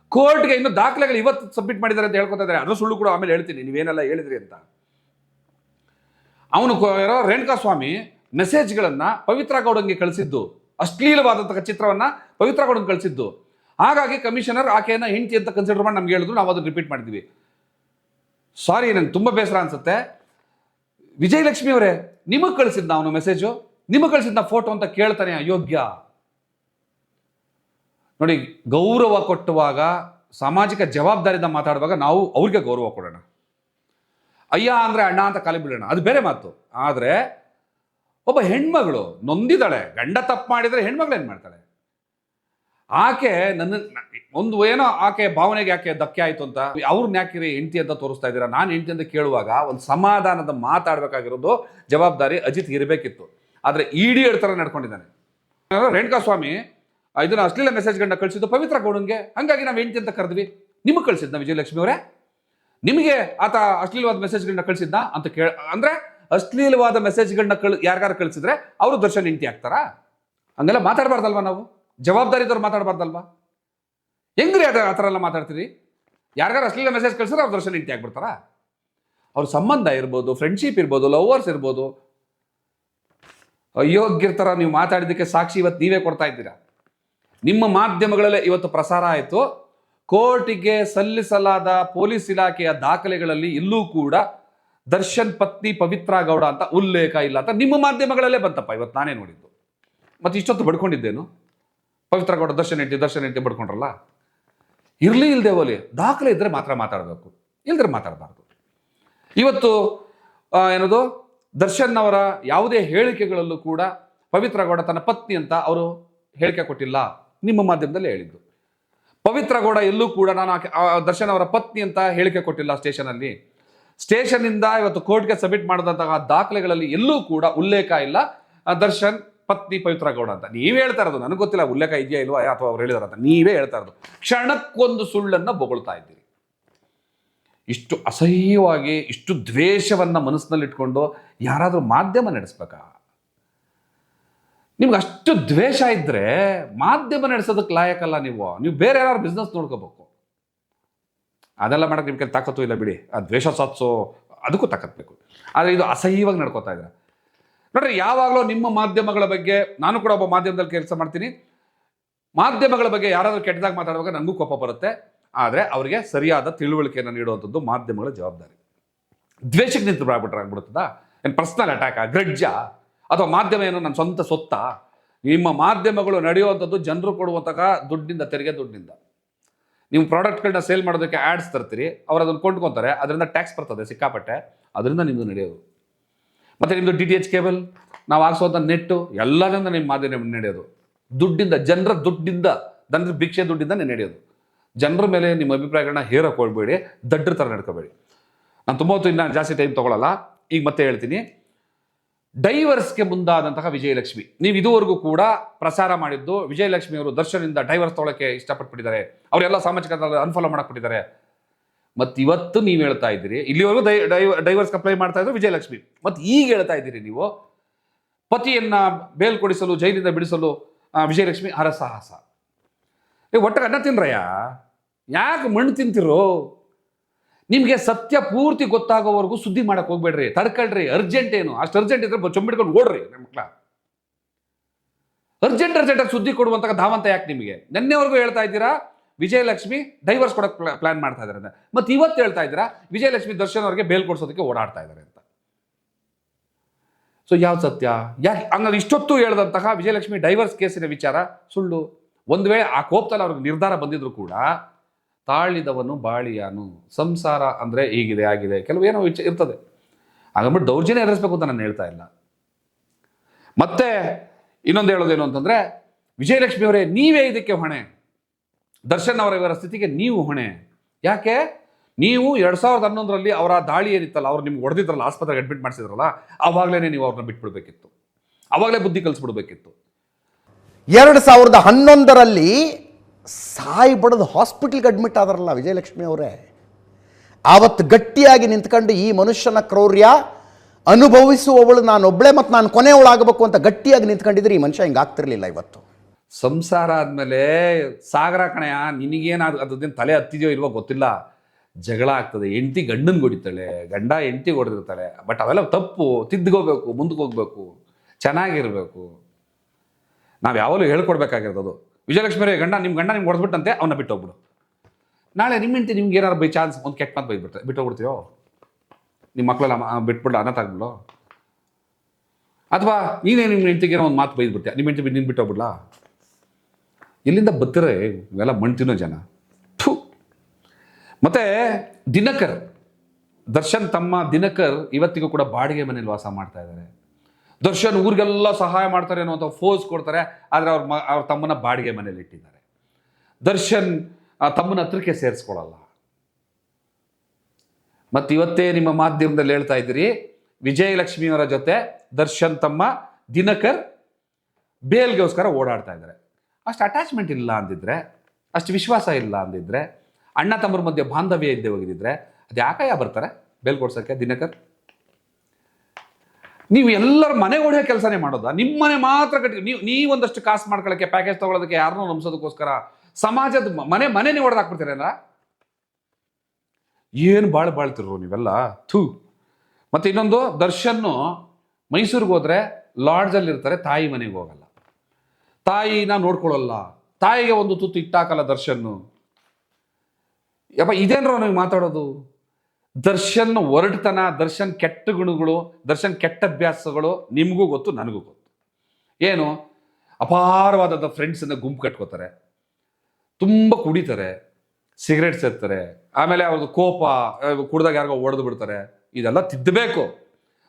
ಕೋರ್ಟ್ಗೆ ಇನ್ನು ದಾಖಲೆಗಳು ಇವತ್ತು ಸಬ್ಮಿಟ್ ಮಾಡಿದ್ದಾರೆ ಅಂತ ಹೇಳ್ಕೊತಾ ಇದ್ದಾರೆ. ಅದು ಸುಳ್ಳು ಕೂಡ ಆಮೇಲೆ ಹೇಳ್ತೀನಿ ನೀವೇನೆಲ್ಲ ಹೇಳಿದ್ರಿ ಅಂತ. ಅವನು ಇರೋ ರೇಣುಕಾ ಸ್ವಾಮಿ ಮೆಸೇಜ್ಗಳನ್ನ ಪವಿತ್ರ ಗೌಡಂಗೆ ಕಳಿಸಿದ್ದು. ಅಶ್ಲೀಲವಾದಂತಹ ಚಿತ್ರವನ್ನ ಪವಿತ್ರ ಗೌಡಂಗೆ ಕಳಿಸಿದ್ದು. ಹಾಗಾಗಿ ಕಮಿಷನರ್ ಆಕೆಯನ್ನು ಹೆಂಡತಿ ಅಂತ ಕನ್ಸಿಡರ್ ಮಾಡಿ ನಮ್ಗೆ ಹೇಳಿದ್ರು ನಾವು ಅದನ್ನು ರಿಪೀಟ್ ಮಾಡಿದ್ವಿ ಸಾರಿ ನಂಗೆ ತುಂಬ ಬೇಸರ ಅನ್ಸುತ್ತೆ. ವಿಜಯಲಕ್ಷ್ಮಿ ಅವರೇ, ನಿಮಗೆ ಕಳಿಸಿದ್ನ ಅವನು ಮೆಸೇಜು ನಿಮಗೆ ಕಳಿಸಿದ್ನ ಫೋಟೋ ಅಂತ ಕೇಳ್ತಾನೆ ಅಯೋಗ್ಯ. ನೋಡಿ, ಗೌರವ ಕೊಟ್ಟುವಾಗ, ಸಾಮಾಜಿಕ ಜವಾಬ್ದಾರಿಯಿಂದ ಮಾತಾಡುವಾಗ ನಾವು ಅವ್ರಿಗೆ ಗೌರವ ಕೊಡೋಣ. ಅಯ್ಯ ಅಂದ್ರೆ ಅಣ್ಣ ಅಂತ ಕಾಲಿ ಬಿಡೋಣ ಅದು ಬೇರೆ ಮಾತು. ಆದರೆ ಒಬ್ಬ ಹೆಣ್ಮಗಳು ನೊಂದಿದ್ದಾಳೆ, ಗಂಡ ತಪ್ಪು ಮಾಡಿದ್ರೆ ಹೆಣ್ಮಗಳು ಏನು ಮಾಡ್ತಾಳೆ? ಆಕೆ ನನ್ನ, ಒಂದು ಏನೋ ಆಕೆ ಭಾವನೆಗೆ ಯಾಕೆ ಧಕ್ಕೆ ಆಯ್ತು ಅಂತ ಅವ್ರನ್ನ ಯಾಕೆ ಹೆಂಡತಿ ಅಂತ ತೋರಿಸ್ತಾ ಇದ್ದೀರಾ? ನಾನು ಹೆಂಡತಿ ಅಂತ ಕೇಳುವಾಗ ಒಂದು ಸಮಾಧಾನದ ಮಾತಾಡಬೇಕಾಗಿರೋದು ಜವಾಬ್ದಾರಿ ಅಜಿತ್ ಇರಬೇಕಿತ್ತು. ಆದರೆ ಇಡಿ ಥರ ನಡ್ಕೊಂಡಿದ್ದಾನೆ. ರೇಣುಕಾ ಸ್ವಾಮಿ ಇದನ್ನ ಮೆಸೇಜ್ ಗಂಡ ಕಳಿಸಿದ್ದು ಪವಿತ್ರ ಗೌಡನ್ಗೆ. ಹಂಗಾಗಿ ನಾವು ಹೆಂಡತಿ ಅಂತ ಕರೆದ್ವಿ. ನಿಮಗೆ ಕಳಿಸಿದ್ನ ವಿಜಯಲಕ್ಷ್ಮಿ ಅವರೇ? ನಿಮಗೆ ಆತ ಅಶ್ಲೀಲವಾದ ಮೆಸೇಜ್ಗಳನ್ನ ಕಳಿಸಿದ್ದ ಅಂತ ಕೇಳ, ಅಂದ್ರೆ ಅಶ್ಲೀಲವಾದ ಮೆಸೇಜ್ಗಳನ್ನ ಕಳ್ ಯಾರ್ಯಾರು ಕಳಿಸಿದ್ರೆ ಅವರು ದರ್ಶನ ಇಂಟಿ ಆಗ್ತಾರಾ? ಹಂಗೆಲ್ಲ ಮಾತಾಡಬಾರ್ದಲ್ವಾ ನಾವು? ಜವಾಬ್ದಾರಿದವ್ರು ಮಾತಾಡಬಾರ್ದಲ್ವಾ? ಹೆಂಗ್ರಿ ಅದ ಆ ಥರ ಎಲ್ಲ ಮಾತಾಡ್ತೀರಿ? ಯಾರ್ಯಾರು ಅಶ್ಲೀಲ ಮೆಸೇಜ್ ಕಳಿಸಿದ್ರೆ ಅವ್ರು ದರ್ಶನ ಹೆಂಡತಿ ಆಗ್ಬಿಡ್ತಾರಾ? ಅವ್ರ ಸಂಬಂಧ ಇರ್ಬೋದು ಫ್ರೆಂಡ್ಶಿಪ್ ಇರ್ಬೋದು ಲವರ್ಸ್ ಇರ್ಬೋದು. ಅಯೋಗ್ಯರ ಥರ ನೀವು ಮಾತಾಡಿದ್ದಕ್ಕೆ ಸಾಕ್ಷಿ ಇವತ್ತು ನೀವೇ ಕೊಡ್ತಾ ಇದ್ದೀರಾ? ನಿಮ್ಮ ಮಾಧ್ಯಮಗಳಲ್ಲೇ ಇವತ್ತು ಪ್ರಸಾರ ಆಯಿತು. ಕೋರ್ಟಿಗೆ ಸಲ್ಲಿಸಲಾದ ಪೊಲೀಸ್ ಇಲಾಖೆಯ ದಾಖಲೆಗಳಲ್ಲಿ ಇಲ್ಲೂ ಕೂಡ ದರ್ಶನ್ ಪತ್ನಿ ಪವಿತ್ರ ಗೌಡ ಅಂತ ಉಲ್ಲೇಖ ಇಲ್ಲ ಅಂತ ನಿಮ್ಮ ಮಾಧ್ಯಮಗಳಲ್ಲೇ ಬಂತಪ್ಪ. ಇವತ್ತು ನಾನೇ ನೋಡಿದ್ದು. ಮತ್ತೆ ಇಷ್ಟೊತ್ತು ಬಡ್ಕೊಂಡಿದ್ದೇನು? ಪವಿತ್ರ ಗೌಡ ದರ್ಶನ್ ಹೆಂಡತಿ ದರ್ಶನ್ ಹೆಂಡತಿ ಬಡ್ಕೊಂಡ್ರಲ್ಲ? ಇರಲಿ ಇಲ್ಲದೆ ಹೋಲಿ ದಾಖಲೆ ಇದ್ರೆ ಮಾತ್ರ ಮಾತಾಡಬೇಕು. ಇಲ್ದ್ರೆ ಮಾತಾಡಬಾರ್ದು. ಇವತ್ತು ಏನದು? ದರ್ಶನ್ ಅವರ ಯಾವುದೇ ಹೇಳಿಕೆಗಳಲ್ಲೂ ಕೂಡ ಪವಿತ್ರ ಗೌಡ ತನ್ನ ಪತ್ನಿ ಅಂತ ಅವರು ಹೇಳಿಕೆ ಕೊಟ್ಟಿಲ್ಲ. ನಿಮ್ಮ ಮಾಧ್ಯಮದಲ್ಲಿ ಹೇಳಿದ್ದು. ಪವಿತ್ರ ಗೌಡ ಎಲ್ಲೂ ಕೂಡ ನಾನು ದರ್ಶನ್ ಅವರ ಪತ್ನಿ ಅಂತ ಹೇಳಿಕೆ ಕೊಟ್ಟಿಲ್ಲ ಸ್ಟೇಷನಲ್ಲಿ. ಸ್ಟೇಷನ್ನಿಂದ ಇವತ್ತು ಕೋರ್ಟ್ಗೆ ಸಬ್ಮಿಟ್ ಮಾಡಿದಂತಹ ದಾಖಲೆಗಳಲ್ಲಿ ಎಲ್ಲೂ ಕೂಡ ಉಲ್ಲೇಖ ಇಲ್ಲ. ದರ್ಶನ್ ಪತ್ನಿ ಪವಿತ್ರ ಗೌಡ ಅಂತ. ನೀವೇ ಹೇಳ್ತಾ ಇರೋದು, ನನಗೆ ಗೊತ್ತಿಲ್ಲ, ಉಲ್ಲೇಖ ಇದೆಯಾ ಇಲ್ವಾ? ಅಥವಾ ಅವ್ರು ಹೇಳಿದಾರ ಅಂತ. ನೀವೇ ಹೇಳ್ತಾ ಇರೋದು. ಕ್ಷಣಕ್ಕೊಂದು ಸುಳ್ಳನ್ನು ಬೊಗಳ್ತಾ ಇದ್ದೀರಿ. ಇಷ್ಟು ಅಸಹ್ಯವಾಗಿ, ಇಷ್ಟು ದ್ವೇಷವನ್ನ ಮನಸ್ಸಿನಲ್ಲಿಟ್ಕೊಂಡು ಯಾರಾದರೂ ಮಾಧ್ಯಮ ನಡೆಸ್ಬೇಕಾ? ನಿಮ್ಗೆ ಅಷ್ಟು ದ್ವೇಷ ಇದ್ರೆ ಮಾಧ್ಯಮ ನಡೆಸೋದಕ್ಕೆ ಲಾಯಕಲ್ಲ ನೀವು. ನೀವು ಬೇರೆ ಯಾರು ಬಿಸ್ನೆಸ್ ನೋಡ್ಕೋಬೇಕು. ಅದೆಲ್ಲ ಮಾಡಕ್ಕೆ ನಿಮ್ಗೆ ತಾಕತ್ತು ಇಲ್ಲ ಬಿಡಿ. ಆ ದ್ವೇಷ ಸಾಧಿಸೋ ಅದಕ್ಕೂ ತಾಕತ್ಬೇಕು ಆದರೆ ಇದು ಅಸಹ್ಯವಾಗಿ ನಡ್ಕೋತಾ ಇದ್ದಾರೆ. ನೋಡ್ರಿ, ಯಾವಾಗಲೂ ನಿಮ್ಮ ಮಾಧ್ಯಮಗಳ ಬಗ್ಗೆ, ನಾನು ಕೂಡ ಒಬ್ಬ ಮಾಧ್ಯಮದಲ್ಲಿ ಕೆಲಸ ಮಾಡ್ತೀನಿ. ಮಾಧ್ಯಮಗಳ ಬಗ್ಗೆ ಯಾರಾದರೂ ಕೆಟ್ಟದಾಗ ಮಾತಾಡುವಾಗ ನನಗೂ ಕೋಪ ಬರುತ್ತೆ. ಆದರೆ ಅವರಿಗೆ ಸರಿಯಾದ ತಿಳುವಳಿಕೆಯನ್ನು ನೀಡುವಂಥದ್ದು ಮಾಧ್ಯಮಗಳ ಜವಾಬ್ದಾರಿ. ದ್ವೇಷಕ್ಕೆ ನಿಂತು ಆಗ್ಬಿಟ್ರೆ ಆಗ್ಬಿಡುತ್ತದಾ ಏನು ಪರ್ಸ್ನಲ್ ಅಟ್ಯಾಕ ಗ್ರಡ್ಜ ಅಥವಾ ಮಾಧ್ಯಮ ಏನು ನನ್ನ ಸ್ವಂತ ಸೊತ್ತ? ನಿಮ್ಮ ಮಾಧ್ಯಮಗಳು ನಡೆಯುವಂಥದ್ದು ಜನರು ಕೊಡುವಂತಹ ದುಡ್ಡಿಂದ, ತೆರಿಗೆ ದುಡ್ಡಿಂದ. ನೀವು ಪ್ರಾಡಕ್ಟ್ಗಳನ್ನ ಸೇಲ್ ಮಾಡೋದಕ್ಕೆ ಆ್ಯಡ್ಸ್ ತರ್ತೀರಿ, ಅವ್ರು ಅದನ್ನು ಕೊಂಡ್ಕೊತಾರೆ, ಅದರಿಂದ ಟ್ಯಾಕ್ಸ್ ಬರ್ತದೆ ಸಿಕ್ಕಾಪಟ್ಟೆ, ಅದರಿಂದ ನಿಮ್ಮದು ನಡೆಯೋದು. ಮತ್ತು ನಿಮ್ಮದು ಡಿ ಟಿ ಎಚ್ ಕೇಬಲ್ ನಾವು ಹಾಕ್ಸೋಂಥ ನೆಟ್ಟು ಎಲ್ಲದರಿಂದ ನಿಮ್ಮ ಮಾಧ್ಯಮ ನಡೆಯೋದು. ದುಡ್ಡಿಂದ, ಜನರ ದುಡ್ಡಿಂದ, ಜನರ ಭಿಕ್ಷೆ ದುಡ್ಡಿಂದ ನಡೆಯೋದು. ಜನರ ಮೇಲೆ ನಿಮ್ಮ ಅಭಿಪ್ರಾಯಗಳನ್ನ ಹೇರಕ್ಕೆ ಹೋಗ್ಬೇಡಿ, ದಡ್ಡರ ಥರ ನಡ್ಕೋಬೇಡಿ. ನಾನು ತುಂಬ ಹೊತ್ತು ಇನ್ನು ಜಾಸ್ತಿ ಟೈಮ್ ತೊಗೊಳಲ್ಲ, ಈಗ ಮತ್ತೆ ಹೇಳ್ತೀನಿ. ಡೈವರ್ಸ್ಗೆ ಮುಂದಾದಂತಹ ವಿಜಯಲಕ್ಷ್ಮಿ. ನೀವು ಇದುವರೆಗೂ ಕೂಡ ಪ್ರಸಾರ ಮಾಡಿದ್ದು ವಿಜಯಲಕ್ಷ್ಮಿ ಅವರು ದರ್ಶನದಿಂದ ಡೈವರ್ಸ್ ತೊಗೊಳಕ್ಕೆ ಇಷ್ಟಪಟ್ಬಿಟ್ಟಿದ್ದಾರೆ. ಅವರೆಲ್ಲ ಸಾಮಾಜಿಕ ಅನ್ಫಾಲೋ ಮಾಡಕ್ಬಿಟ್ಟಿದ್ದಾರೆ. ಮತ್ತು ಇವತ್ತು ನೀವು ಹೇಳ್ತಾ ಇದ್ದೀರಿ, ಇಲ್ಲಿವರೆಗೂ ಡೈವರ್ಸ್ ಅಪ್ಲೈ ಮಾಡ್ತಾ ಇದ್ರು ವಿಜಯಲಕ್ಷ್ಮಿ. ಮತ್ತು ಈಗ ಹೇಳ್ತಾ ಇದ್ದೀರಿ ನೀವು, ಪತಿಯನ್ನ ಬೇಲ್ ಕೊಡಿಸಲು ಜೈಲಿಂದ ಬಿಡಿಸಲು ವಿಜಯಲಕ್ಷ್ಮಿ ಹರಸಾಹಸ. ಏ ಒಟ್ಟಿಗೆ ಅನ್ನ ತಿನ್ರಯ್ಯ? ಯಾಕೆ ಮಣ್ಣು ತಿಂತಿರೋ? ನಿಮಗೆ ಸತ್ಯ ಪೂರ್ತಿ ಗೊತ್ತಾಗೋವರೆಗೂ ಸುದ್ದಿ ಮಾಡಕ್ ಹೋಗ್ಬೇಡ್ರಿ. ತಡ್ಕೊಳ್ರಿ. ಅರ್ಜೆಂಟ್ ಏನು? ಅಷ್ಟು ಅರ್ಜೆಂಟ್ ಇದ್ರೆ ಚೊಂಬಿಡ್ಕೊಂಡು ಓಡ್ರಿ ನಮ್ಮ ಮಕ್ಕಳ ಅರ್ಜೆಂಟ್ ಅರ್ಜೆಂಟ್ ಸುದ್ದಿ ಕೊಡುವಂತ ಧಾವಂತ ಯಾಕೆ ನಿಮಗೆ? ನಿನ್ನೆವರೆಗೂ ಹೇಳ್ತಾ ಇದ್ದೀರಾ, ವಿಜಯಲಕ್ಷ್ಮಿ ಡೈವರ್ಸ್ ಕೊಡಕ್ ಪ್ಲಾನ್ ಮಾಡ್ತಾ ಇದ್ದಾರೆ ಅಂತ. ಮತ್ತೆ ಇವತ್ತು ಹೇಳ್ತಾ ಇದ್ದೀರಾ, ವಿಜಯಲಕ್ಷ್ಮಿ ದರ್ಶನ್ ಅವರಿಗೆ ಬೇಲ್ ಕೊಡ್ಸೋದಕ್ಕೆ ಓಡಾಡ್ತಾ ಇದ್ದಾರೆ ಅಂತ. ಸೊ ಯಾವ ಸತ್ಯ? ಯಾಕೆ ಹಂಗಾದ್ರೆ ಇಷ್ಟೊತ್ತು ಹೇಳ್ದಂತಹ ವಿಜಯಲಕ್ಷ್ಮಿ ಡೈವರ್ಸ್ ಕೇಸಿನ ವಿಚಾರ ಸುಳ್ಳು. ಒಂದು ವೇಳೆ ಆ ಕೋಪದಲ್ಲಿ ಅವ್ರಿಗೆ ನಿರ್ಧಾರ ಬಂದಿದ್ರು ಕೂಡ ತಾಳಿದವನು ಬಾಳಿಯಾನು. ಸಂಸಾರ ಅಂದರೆ ಹೀಗಿದೆ, ಆಗಿದೆ. ಕೆಲವು ಏನೋ ವಿಚ, ಇರ್ತದೆ. ಹಾಗಂದ್ಬಿಟ್ಟು ದೌರ್ಜನ್ಯ ಎದುರಿಸ್ಬೇಕು ಅಂತ ನಾನು ಹೇಳ್ತಾ ಇಲ್ಲ. ಮತ್ತೆ ಇನ್ನೊಂದು ಹೇಳೋದೇನು ಅಂತಂದರೆ, ವಿಜಯಲಕ್ಷ್ಮಿ ಅವರೇ, ನೀವೇ ಇದಕ್ಕೆ ಹೊಣೆ. ದರ್ಶನ್ ಅವರ ಇವರ ಸ್ಥಿತಿಗೆ ನೀವು ಹೊಣೆ. ಯಾಕೆ? ನೀವು ಎರಡು ಸಾವಿರದ ಹನ್ನೊಂದರಲ್ಲಿ ಅವರ ದಾಳಿ ಏನಿತ್ತಲ್ಲ, ಅವ್ರು ನಿಮ್ಗೆ ಹೊಡೆದಿದ್ರಲ್ಲ, ಆಸ್ಪತ್ರೆಗೆ ಅಡ್ಮಿಟ್ ಮಾಡಿಸಿದ್ರಲ್ಲ ಆವಾಗಲೇ ನೀವು ಅವ್ರನ್ನ ಬಿಟ್ಬಿಡ್ಬೇಕಿತ್ತು. ಆವಾಗಲೇ ಬುದ್ಧಿ ಕಲಿಸ್ಬಿಡ್ಬೇಕಿತ್ತು.
ಎರಡು ಸಾವಿರದ ಹನ್ನೊಂದರಲ್ಲಿ ಸಾಯಿ ಬಡದು ಹಾಸ್ಪಿಟ್ಲ್ಗೆ ಅಡ್ಮಿಟ್ ಆದರಲ್ಲ ವಿಜಯಲಕ್ಷ್ಮಿ ಅವರೇ. ಆವತ್ತು ಗಟ್ಟಿಯಾಗಿ ನಿಂತ್ಕೊಂಡು ಈ ಮನುಷ್ಯನ ಕ್ರೌರ್ಯ ಅನುಭವಿಸುವವಳು ನಾನೊಬ್ಬಳೇ ಮತ್ತು ನಾನು ಕೊನೆಯವಳಾಗಬೇಕು ಅಂತ ಗಟ್ಟಿಯಾಗಿ ನಿಂತ್ಕೊಂಡಿದ್ರೆ ಈ ಮನುಷ್ಯ ಹಿಂಗೆ ಆಗ್ತಿರ್ಲಿಲ್ಲ ಇವತ್ತು.
ಸಂಸಾರ ಆದಮೇಲೆ, ಸಾಗರ ಕಣಯ ನಿನಗೇನು ಅದ್ರದ್ದೇನು ತಲೆ ಹತ್ತಿದೆಯೋ ಇಲ್ವೋ ಗೊತ್ತಿಲ್ಲ. ಜಗಳ ಆಗ್ತದೆ. ಹೆಂಡತಿ ಗಂಡನ್ ಹೊಡಿತಾಳೆ. ಗಂಡ ಹೆಂಡತಿ ಹೊಡೆದಿರ್ತಾಳೆ. ಬಟ್ ಅವೆಲ್ಲ ತಪ್ಪು. ತಿದ್ದುಕೋಬೇಕು ಮುಂದಕ್ಕೆ ಹೋಗ್ಬೇಕು ಚೆನ್ನಾಗಿರಬೇಕು. ನಾವು ಯಾವಾಗಲೂ ಹೇಳ್ಕೊಡ್ಬೇಕಾಗಿರೋದು ವಿಜಯಲಕ್ಷ್ಮಿ ಗಂಡ ನಿಮ್ಮ ಗಂಡ ನಿಮ್ಗೆ ಹೊಡೆದ್ಬಿಟ್ಟಂತೆ ಅವನ್ನ ಬಿಟ್ಟು ಹೋಗ್ಬಿಡು. ನಾಳೆ ನಿಮ್ಮ ಹೆಂಡತಿ ನಿಮ್ಗೆ ಏನಾರು ಬೈ ಚಾನ್ಸ್, ಒಂದು ಕೆಟ್ಟ ಮಾತು ಬೈದ್ಬಿಟ್ರೆ ಬಿಟ್ಟು ಹೋಗ್ಬಿಡ್ತೀಯೋ? ನಿಮ್ಮ ಮಕ್ಕಳೆಲ್ಲ ಬಿಟ್ಬಿಡ್ಲ, ಅನಾಥ ತಾಗ್ಬಿಡು ಅಥವಾ ನೀನೇ ನಿಮ್ಮ ಹೆಂಡತಿಗೆ ಏನೋ ಒಂದು ಮಾತು ಬೈದ್ಬಿಡ್ತೀಯ? ನಿಮ್ಮ ಹೆಂಡತಿ ನಿನ್ನ ಬಿಟ್ಟು ಹೋಗ್ಬಿಡ್ಲಾ? ಎಲ್ಲಿಂದ ಬತ್ತರೆ? ಇವೆಲ್ಲ ಮಣ್ಣು ಜನ. ಥೂ. ಮತ್ತೆ ದಿನಕರ್, ದರ್ಶನ್ ತಮ್ಮ ದಿನಕರ್ ಇವತ್ತಿಗೂ ಕೂಡ ಬಾಡಿಗೆ ಮನೇಲಿ ವಾಸ ಮಾಡ್ತಾ ಇದ್ದಾರೆ. ದರ್ಶನ್ ಊರಿಗೆಲ್ಲ ಸಹಾಯ ಮಾಡ್ತಾರೆ ಅನ್ನೋ ಫೋರ್ಸ್ ಕೊಡ್ತಾರೆ, ಆದರೆ ಅವ್ರ ಮ, ಅವ್ರ ತಮ್ಮನ ಬಾಡಿಗೆ ಮನೇಲಿ ಇಟ್ಟಿದ್ದಾರೆ. ದರ್ಶನ್ ತಮ್ಮನ ಹತ್ರಕ್ಕೆ ಸೇರಿಸ್ಕೊಳ್ಳಲ್ಲ ಮತ್ತು ಇವತ್ತೇ ನಿಮ್ಮ ಮಾಧ್ಯಮದಲ್ಲಿ ಹೇಳ್ತಾ ಇದ್ದೀರಿ, ವಿಜಯಲಕ್ಷ್ಮಿಯವರ ಜೊತೆ ದರ್ಶನ್ ತಮ್ಮ ದಿನಕರ್ ಬೇಲ್ಗೋಸ್ಕರ ಓಡಾಡ್ತಾ ಇದ್ದಾರೆ. ಅಷ್ಟು ಅಟ್ಯಾಚ್ಮೆಂಟ್ ಇಲ್ಲ ಅಂದಿದ್ರೆ, ಅಷ್ಟು ವಿಶ್ವಾಸ ಇಲ್ಲ ಅಂದಿದ್ರೆ, ಅಣ್ಣ ತಮ್ಮರ ಮಧ್ಯೆ ಬಾಂಧವ್ಯ ಇದ್ದೇ ಹೋಗಿದ್ದಿದ್ರೆ ಅದು ಯಾಕಯ್ಯ ಬರ್ತಾರೆ? ಬೇಲ್ ಕೊಡ್ಸೋಕ್ಕೆ ದಿನಕರ್? ನೀವು ಎಲ್ಲರ ಮನೆ ಹೊಡೆಯೋ ಕೆಲಸನೇ ಮಾಡೋದಾ? ನಿಮ್ಮ ಮನೆ ಮಾತ್ರ ಕಟ್ಟಿ ನೀವು ನೀವೊಂದಷ್ಟು ಕಾಸು ಮಾಡ್ಕೊಳ್ಳೋಕ್ಕೆ ಪ್ಯಾಕೇಜ್ ತಗೊಳ್ಳೋದಕ್ಕೆ ಯಾರನ್ನೂ ನಂಬಿಸೋದಕ್ಕೋಸ್ಕರ ಸಮಾಜದ ಮನೆ ಮನೆ ನೀವು ಏನು ಬಾಳ್ ಬಾಳ್ತಿರೋ ನೀವೆಲ್ಲ? ಥೂ. ಮತ್ತೆ ಇನ್ನೊಂದು, ದರ್ಶನ್ನು ಮೈಸೂರಿಗೆ ಹೋದ್ರೆ ಲಾಡ್ಜಲ್ಲಿ ಇರ್ತಾರೆ ತಾಯಿ ಮನೆಗೆ ಹೋಗಲ್ಲ. ತಾಯಿನ ನೋಡ್ಕೊಳ್ಳಲ್ಲ ತಾಯಿಗೆ ಒಂದು ತುತ್ತು ಇಟ್ಟಾಕಲ್ಲ ದರ್ಶನ್ನು. ಯಪ್ಪ, ಇದೇನ್ರೋ ನೀವು ಮಾತಾಡೋದು? ದರ್ಶನ್ ಒರಟತನ, ದರ್ಶನ್ ಕೆಟ್ಟ ಗುಣಗಳು, ದರ್ಶನ್ ಕೆಟ್ಟ ಅಭ್ಯಾಸಗಳು ನಿಮಗೂ ಗೊತ್ತು, ನನಗೂ ಗೊತ್ತು. ಏನು? ಅಪಾರವಾದಂಥ ಫ್ರೆಂಡ್ಸನ್ನು ಗುಂಪು ಕಟ್ಕೋತಾರೆ. ತುಂಬ ಕುಡಿತಾರೆ ಸಿಗರೇಟ್ ಸೇರ್ತಾರೆ ಆಮೇಲೆ ಅವ್ರದ್ದು ಕೋಪ ಕುಡ್ದಾಗ ಯಾರಿಗೋ ಹೊಡೆದು ಬಿಡ್ತಾರೆ, ಇದೆಲ್ಲ ತಿದ್ದಬೇಕು.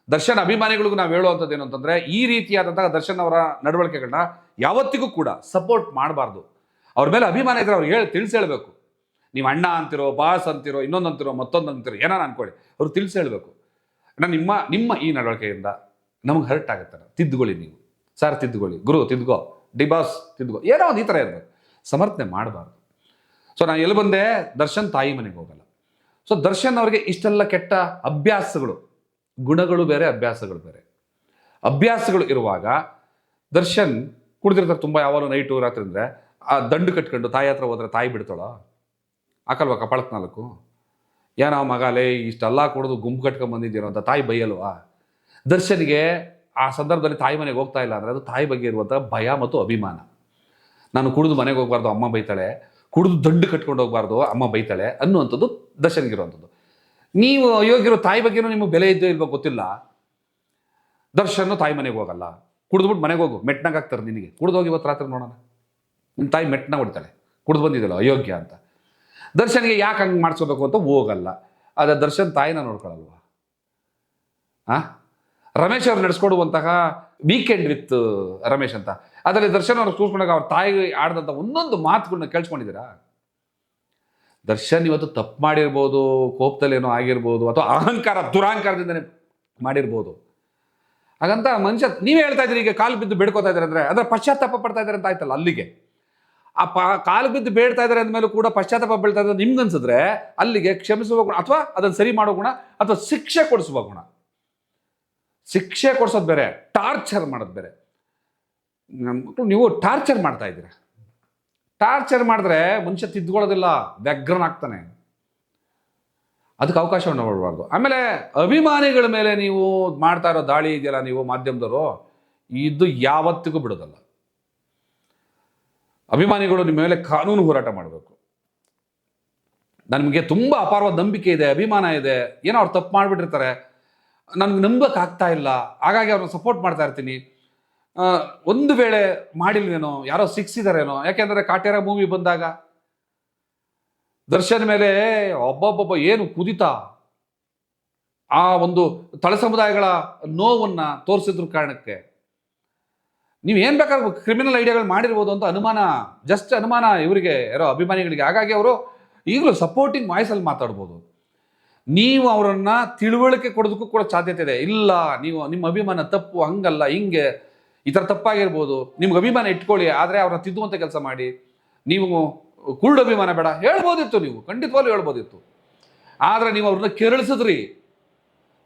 ದರ್ಶನ್ ಅಭಿಮಾನಿಗಳಿಗೂ ನಾವು ಹೇಳುವಂಥದ್ದು ಏನು ಅಂತಂದರೆ, ಈ ರೀತಿಯಾದಂತಹ ದರ್ಶನ್ ಅವರ ನಡವಳಿಕೆಗಳನ್ನ ಯಾವತ್ತಿಗೂ ಕೂಡ ಸಪೋರ್ಟ್ ಮಾಡಬಾರ್ದು. ಅವ್ರ ಮೇಲೆ ಅಭಿಮಾನ ಇದ್ರೆ ಅವ್ರಿಗೆ ಹೇಳಿ, ತಿಳಿಸಿ ಹೇಳಬೇಕು. ನೀವು ಅಣ್ಣ ಅಂತಿರೋ, ಬಾಸ್ ಅಂತಿರೋ, ಇನ್ನೊಂದು ಅಂತಿರೋ, ಮತ್ತೊಂದು ಅಂತಿರೋ, ಏನಾರು ಅನ್ಕೊಳ್ಳಿ. ಅವ್ರು ತಿಳಿಸಿ ಹೇಳಬೇಕು. ಅಣ್ಣ, ನಿಮ್ಮ ನಿಮ್ಮ ಈ ನಡವಳಿಕೆಯಿಂದ ನಮಗೆ ಹರ್ಟ್ ಆಗುತ್ತೆ ತಿದ್ದುಕೊಳ್ಳಿ ನೀವು. ಸರ್, ತಿದ್ದುಕೊಳ್ಳಿ. ಗುರು ತಿದ್ದುಕೋ ಡಿ ಬಾಸ್ ತಿದ್ದುಕೋ ಏನೋ ಒಂದು ಈ ಥರ ಇರಬೇಕು. ಸಮರ್ಥನೆ ಮಾಡಬಾರ್ದು. ಸೊ ನಾನು ಎಲ್ಲಿ ಬಂದೆ? ದರ್ಶನ್ ತಾಯಿ ಮನೆಗೆ ಹೋಗಲ್ಲ. ಸೊ ದರ್ಶನ್ ಅವರಿಗೆ ಇಷ್ಟೆಲ್ಲ ಕೆಟ್ಟ ಅಭ್ಯಾಸಗಳು, ಗುಣಗಳು ಬೇರೆ, ಅಭ್ಯಾಸಗಳು ಬೇರೆ. ಅಭ್ಯಾಸಗಳು ಇರುವಾಗ ದರ್ಶನ್ ಕುಡಿದಿರ್ತಾರೆ, ತುಂಬ ಯಾವಾಗಲೂ ನೈಟು ರಾತ್ರಿ ಅಂದರೆ, ಆ ದಂಡು ಕಟ್ಕೊಂಡು ತಾಯಿ ಹತ್ರ ಹೋದ್ರೆ ತಾಯಿ ಬಿಡ್ತಾಳ? ಹಾಕಲ್ವಾ ಕಪಾಳಕ್ಕೆ ನಾಲ್ಕು? ಏನೋ ಮಗಾಲೇ, ಇಷ್ಟೆಲ್ಲ ಕುಡಿದು ಗುಂಪು ಕಟ್ಕೊಂಬಂದಿದ್ದೀರೋ ಅಂತ ತಾಯಿ ಬೈಯಲ್ವಾ? ದರ್ಶನ್ಗೆ ಆ ಸಂದರ್ಭದಲ್ಲಿ ತಾಯಿ ಮನೆಗೆ ಹೋಗ್ತಾ ಇಲ್ಲ ಅಂದರೆ ಅದು ತಾಯಿ ಬಗ್ಗೆ ಇರುವಂಥ ಭಯ ಮತ್ತು ಅಭಿಮಾನ. ನಾನು ಕುಡಿದು ಮನೆಗೆ ಹೋಗ್ಬಾರ್ದು, ಅಮ್ಮ ಬೈತಾಳೆ. ಕುಡಿದು ದಂಡು ಕಟ್ಕೊಂಡು ಹೋಗ್ಬಾರ್ದು, ಅಮ್ಮ ಬೈತಾಳೆ ಅನ್ನುವಂಥದ್ದು ದರ್ಶನ್ಗಿರುವಂಥದ್ದು ನೀವು ಅಯೋಗ್ಯರು ತಾಯಿ ಬಗ್ಗೆನೂ ನಿಮಗೆ ಬೆಲೆ ಇದ್ದೋ ಇಲ್ವೋ ಗೊತ್ತಿಲ್ಲ. ದರ್ಶನ್ ತಾಯಿ ಮನೆಗೆ ಹೋಗಲ್ಲ. ಕುಡಿದ್ಬಿಟ್ಟು ಮನೆಗೆ ಹೋಗು, ಮೆಟ್ನಾಗ ಹಾಕ್ತಾರೆ ನಿನಗೆ. ಕುಡಿದೋಗಿ ಇವತ್ತು ರಾತ್ರಿ ನೋಡೋಣ. ನಿಮ್ಮ ತಾಯಿ ಮೆಟ್ನಾಗ ಹೊಡಿತಾಳೆ. ಕುಡಿದು ಬಂದಿದ್ದಲ್ಲ ಅಯೋಗ್ಯ ಅಂತ. ದರ್ಶನ್ಗೆ ಯಾಕೆ ಹಂಗೆ ಮಾಡಿಸ್ಕೋಬೇಕು ಅಂತ ಹೋಗಲ್ಲ. ಆದರೆ ದರ್ಶನ್ ತಾಯಿನ ನೋಡ್ಕೊಳ್ಳಲ್ವ ಆ? ರಮೇಶ್ ಅವ್ರು ನಡೆಸ್ಕೊಡುವಂತಹ ವೀಕೆಂಡ್ ವಿತ್ ರಮೇಶ್ ಅಂತ. ಅದರಲ್ಲಿ ದರ್ಶನ್ ಅವ್ರು ಕೂರ್ಕೊಂಡಾಗ ಅವ್ರ ತಾಯಿ ಆಡಿದಂಥ ಒಂದೊಂದು ಮಾತುಗಳನ್ನ ಕೇಳಿಸ್ಕೊಂಡಿದ್ದೀರಾ? ದರ್ಶನ್ ಇವತ್ತು ತಪ್ಪು ಮಾಡಿರ್ಬೋದು ಕೋಪದಲ್ಲೇನೋ ಆಗಿರ್ಬೋದು, ಅಥವಾ ಅಹಂಕಾರ ದುರಹಂಕಾರದಿಂದನೇ ಮಾಡಿರ್ಬೋದು. ಹಾಗಂತ ಮನುಷ್ಯ, ನೀವೇ ಹೇಳ್ತಾ ಇದ್ದೀರಿ, ಈಗ ಕಾಲು ಬಿದ್ದು ಬೇಡ್ಕೋತಾ ಇದ್ದಾರೆ ಅಂದರೆ, ಅದರ ಪಶ್ಚಾತ್ತಾಪ ಪಡ್ತಾ ಇದ್ದಾರೆ ಅಂತ ಆಯ್ತಲ್ಲ ಅಲ್ಲಿಗೆ? ಆ ಪ, ಕಾಲು ಬಿದ್ದು ಬೇಡ್ತಾ ಇದ್ದಾರೆ ಅಂದಮೇಲೆ ಕೂಡ ಪಶ್ಚಾತ್ತಾಪ ಬೀಳ್ತಾ ಇದ್ದಾರೆ ನಿಮ್ಗೆ ಅನ್ಸಿದ್ರೆ ಅಲ್ಲಿಗೆ ಕ್ಷಮಿಸುವ ಗುಣ ಅಥವಾ ಅದನ್ನು ಸರಿ ಮಾಡೋ ಗುಣ ಅಥವಾ ಶಿಕ್ಷೆ ಕೊಡಿಸುವ ಗುಣ. ಶಿಕ್ಷೆ ಕೊಡಿಸೋದು ಬೇರೆ, ಟಾರ್ಚರ್ ಮಾಡೋದು ಬೇರೆ. ನೀವು ಟಾರ್ಚರ್ ಮಾಡ್ತಾ ಇದ್ದೀರಾ. ಟಾರ್ಚರ್ ಮಾಡಿದ್ರೆ ಮನುಷ್ಯ ತಿದ್ಕೊಳ್ಳೋದಿಲ್ಲ, ವ್ಯಗ್ರನಾಗ್ತಾನೆ. ಅದಕ್ಕೆ ಅವಕಾಶವನ್ನು ಮಾಡಬಾರ್ದು ಆಮೇಲೆ ಅಭಿಮಾನಿಗಳ ಮೇಲೆ ನೀವು ಮಾಡ್ತಾ ಇರೋ ದಾಳಿ ಇದೆಯಲ್ಲ ನೀವು ಮಾಧ್ಯಮದವರು, ಇದು ಯಾವತ್ತಿಗೂ ಬಿಡೋದಲ್ಲ. ಅಭಿಮಾನಿಗಳು ನಿಮ್ಮ ಮೇಲೆ ಕಾನೂನು ಹೋರಾಟ ಮಾಡಬೇಕು. ನನಗೆ ತುಂಬ ಅಪಾರವಾದ ನಂಬಿಕೆ ಇದೆ, ಅಭಿಮಾನ ಇದೆ. ಏನೋ ಅವ್ರು ತಪ್ಪು ಮಾಡಿಬಿಟ್ಟಿರ್ತಾರೆ. ನನಗೆ ನಂಬಕ್ಕೆ ಆಗ್ತಾ ಇಲ್ಲ. ಹಾಗಾಗಿ ಅವ್ರನ್ನ ಸಪೋರ್ಟ್ ಮಾಡ್ತಾ ಇರ್ತೀನಿ. ಒಂದು ವೇಳೆ ಮಾಡಿಲ್ವೇನೋ, ಯಾರೋ ಸಿಕ್ಸಿದಾರೇನೋ, ಯಾಕೆಂದರೆ ಕಾಟೇರ ಮೂವಿ ಬಂದಾಗ ದರ್ಶನ್ ಮೇಲೆ ಒಬ್ಬೊಬ್ಬೊಬ್ಬ ಏನು ಕುದಿತ, ಆ ಒಂದು ತಳ ಸಮುದಾಯಗಳ ನೋವನ್ನು ತೋರಿಸಿದ್ರ ಕಾರಣಕ್ಕೆ. ನೀವು ಏನು ಬೇಕಾದ್ರೂ ಕ್ರಿಮಿನಲ್ ಐಡಿಯಾಗಳು ಮಾಡಿರ್ಬೋದು ಅಂತ ಅನುಮಾನ ಜಸ್ಟ್ ಅನುಮಾನ ಇವರಿಗೆ, ಯಾರೋ ಅಭಿಮಾನಿಗಳಿಗೆ. ಹಾಗಾಗಿ ಅವರು ಈಗಲೂ ಸಪೋರ್ಟಿಂಗ್ ವಾಯ್ಸಲ್ಲಿ ಮಾತಾಡ್ಬೋದು. ನೀವು ಅವರನ್ನು ತಿಳುವಳಿಕೆ ಕೊಡೋದಕ್ಕೂ ಕೂಡ ಸಾಧ್ಯತೆ ಇದೆ. ಇಲ್ಲ, ನೀವು ನಿಮ್ಮ ಅಭಿಮಾನ ತಪ್ಪು, ಹಂಗಲ್ಲ, ಹಿಂಗೆ, ಈ ಥರ ತಪ್ಪಾಗಿರ್ಬೋದು. ನಿಮ್ಗೆ ಅಭಿಮಾನ ಇಟ್ಕೊಳ್ಳಿ, ಆದರೆ ಅವ್ರನ್ನ ತಿದ್ದುವಂಥ ಕೆಲಸ ಮಾಡಿ. ನೀವು ಕುರುಡು ಅಭಿಮಾನ ಬೇಡ. ಹೇಳ್ಬೋದಿತ್ತು ನೀವು, ಖಂಡಿತವಾಗ್ಲೂ ಹೇಳ್ಬೋದಿತ್ತು. ಆದರೆ ನೀವು ಅವ್ರನ್ನ ಕೆರಳಿಸಿದ್ರಿ.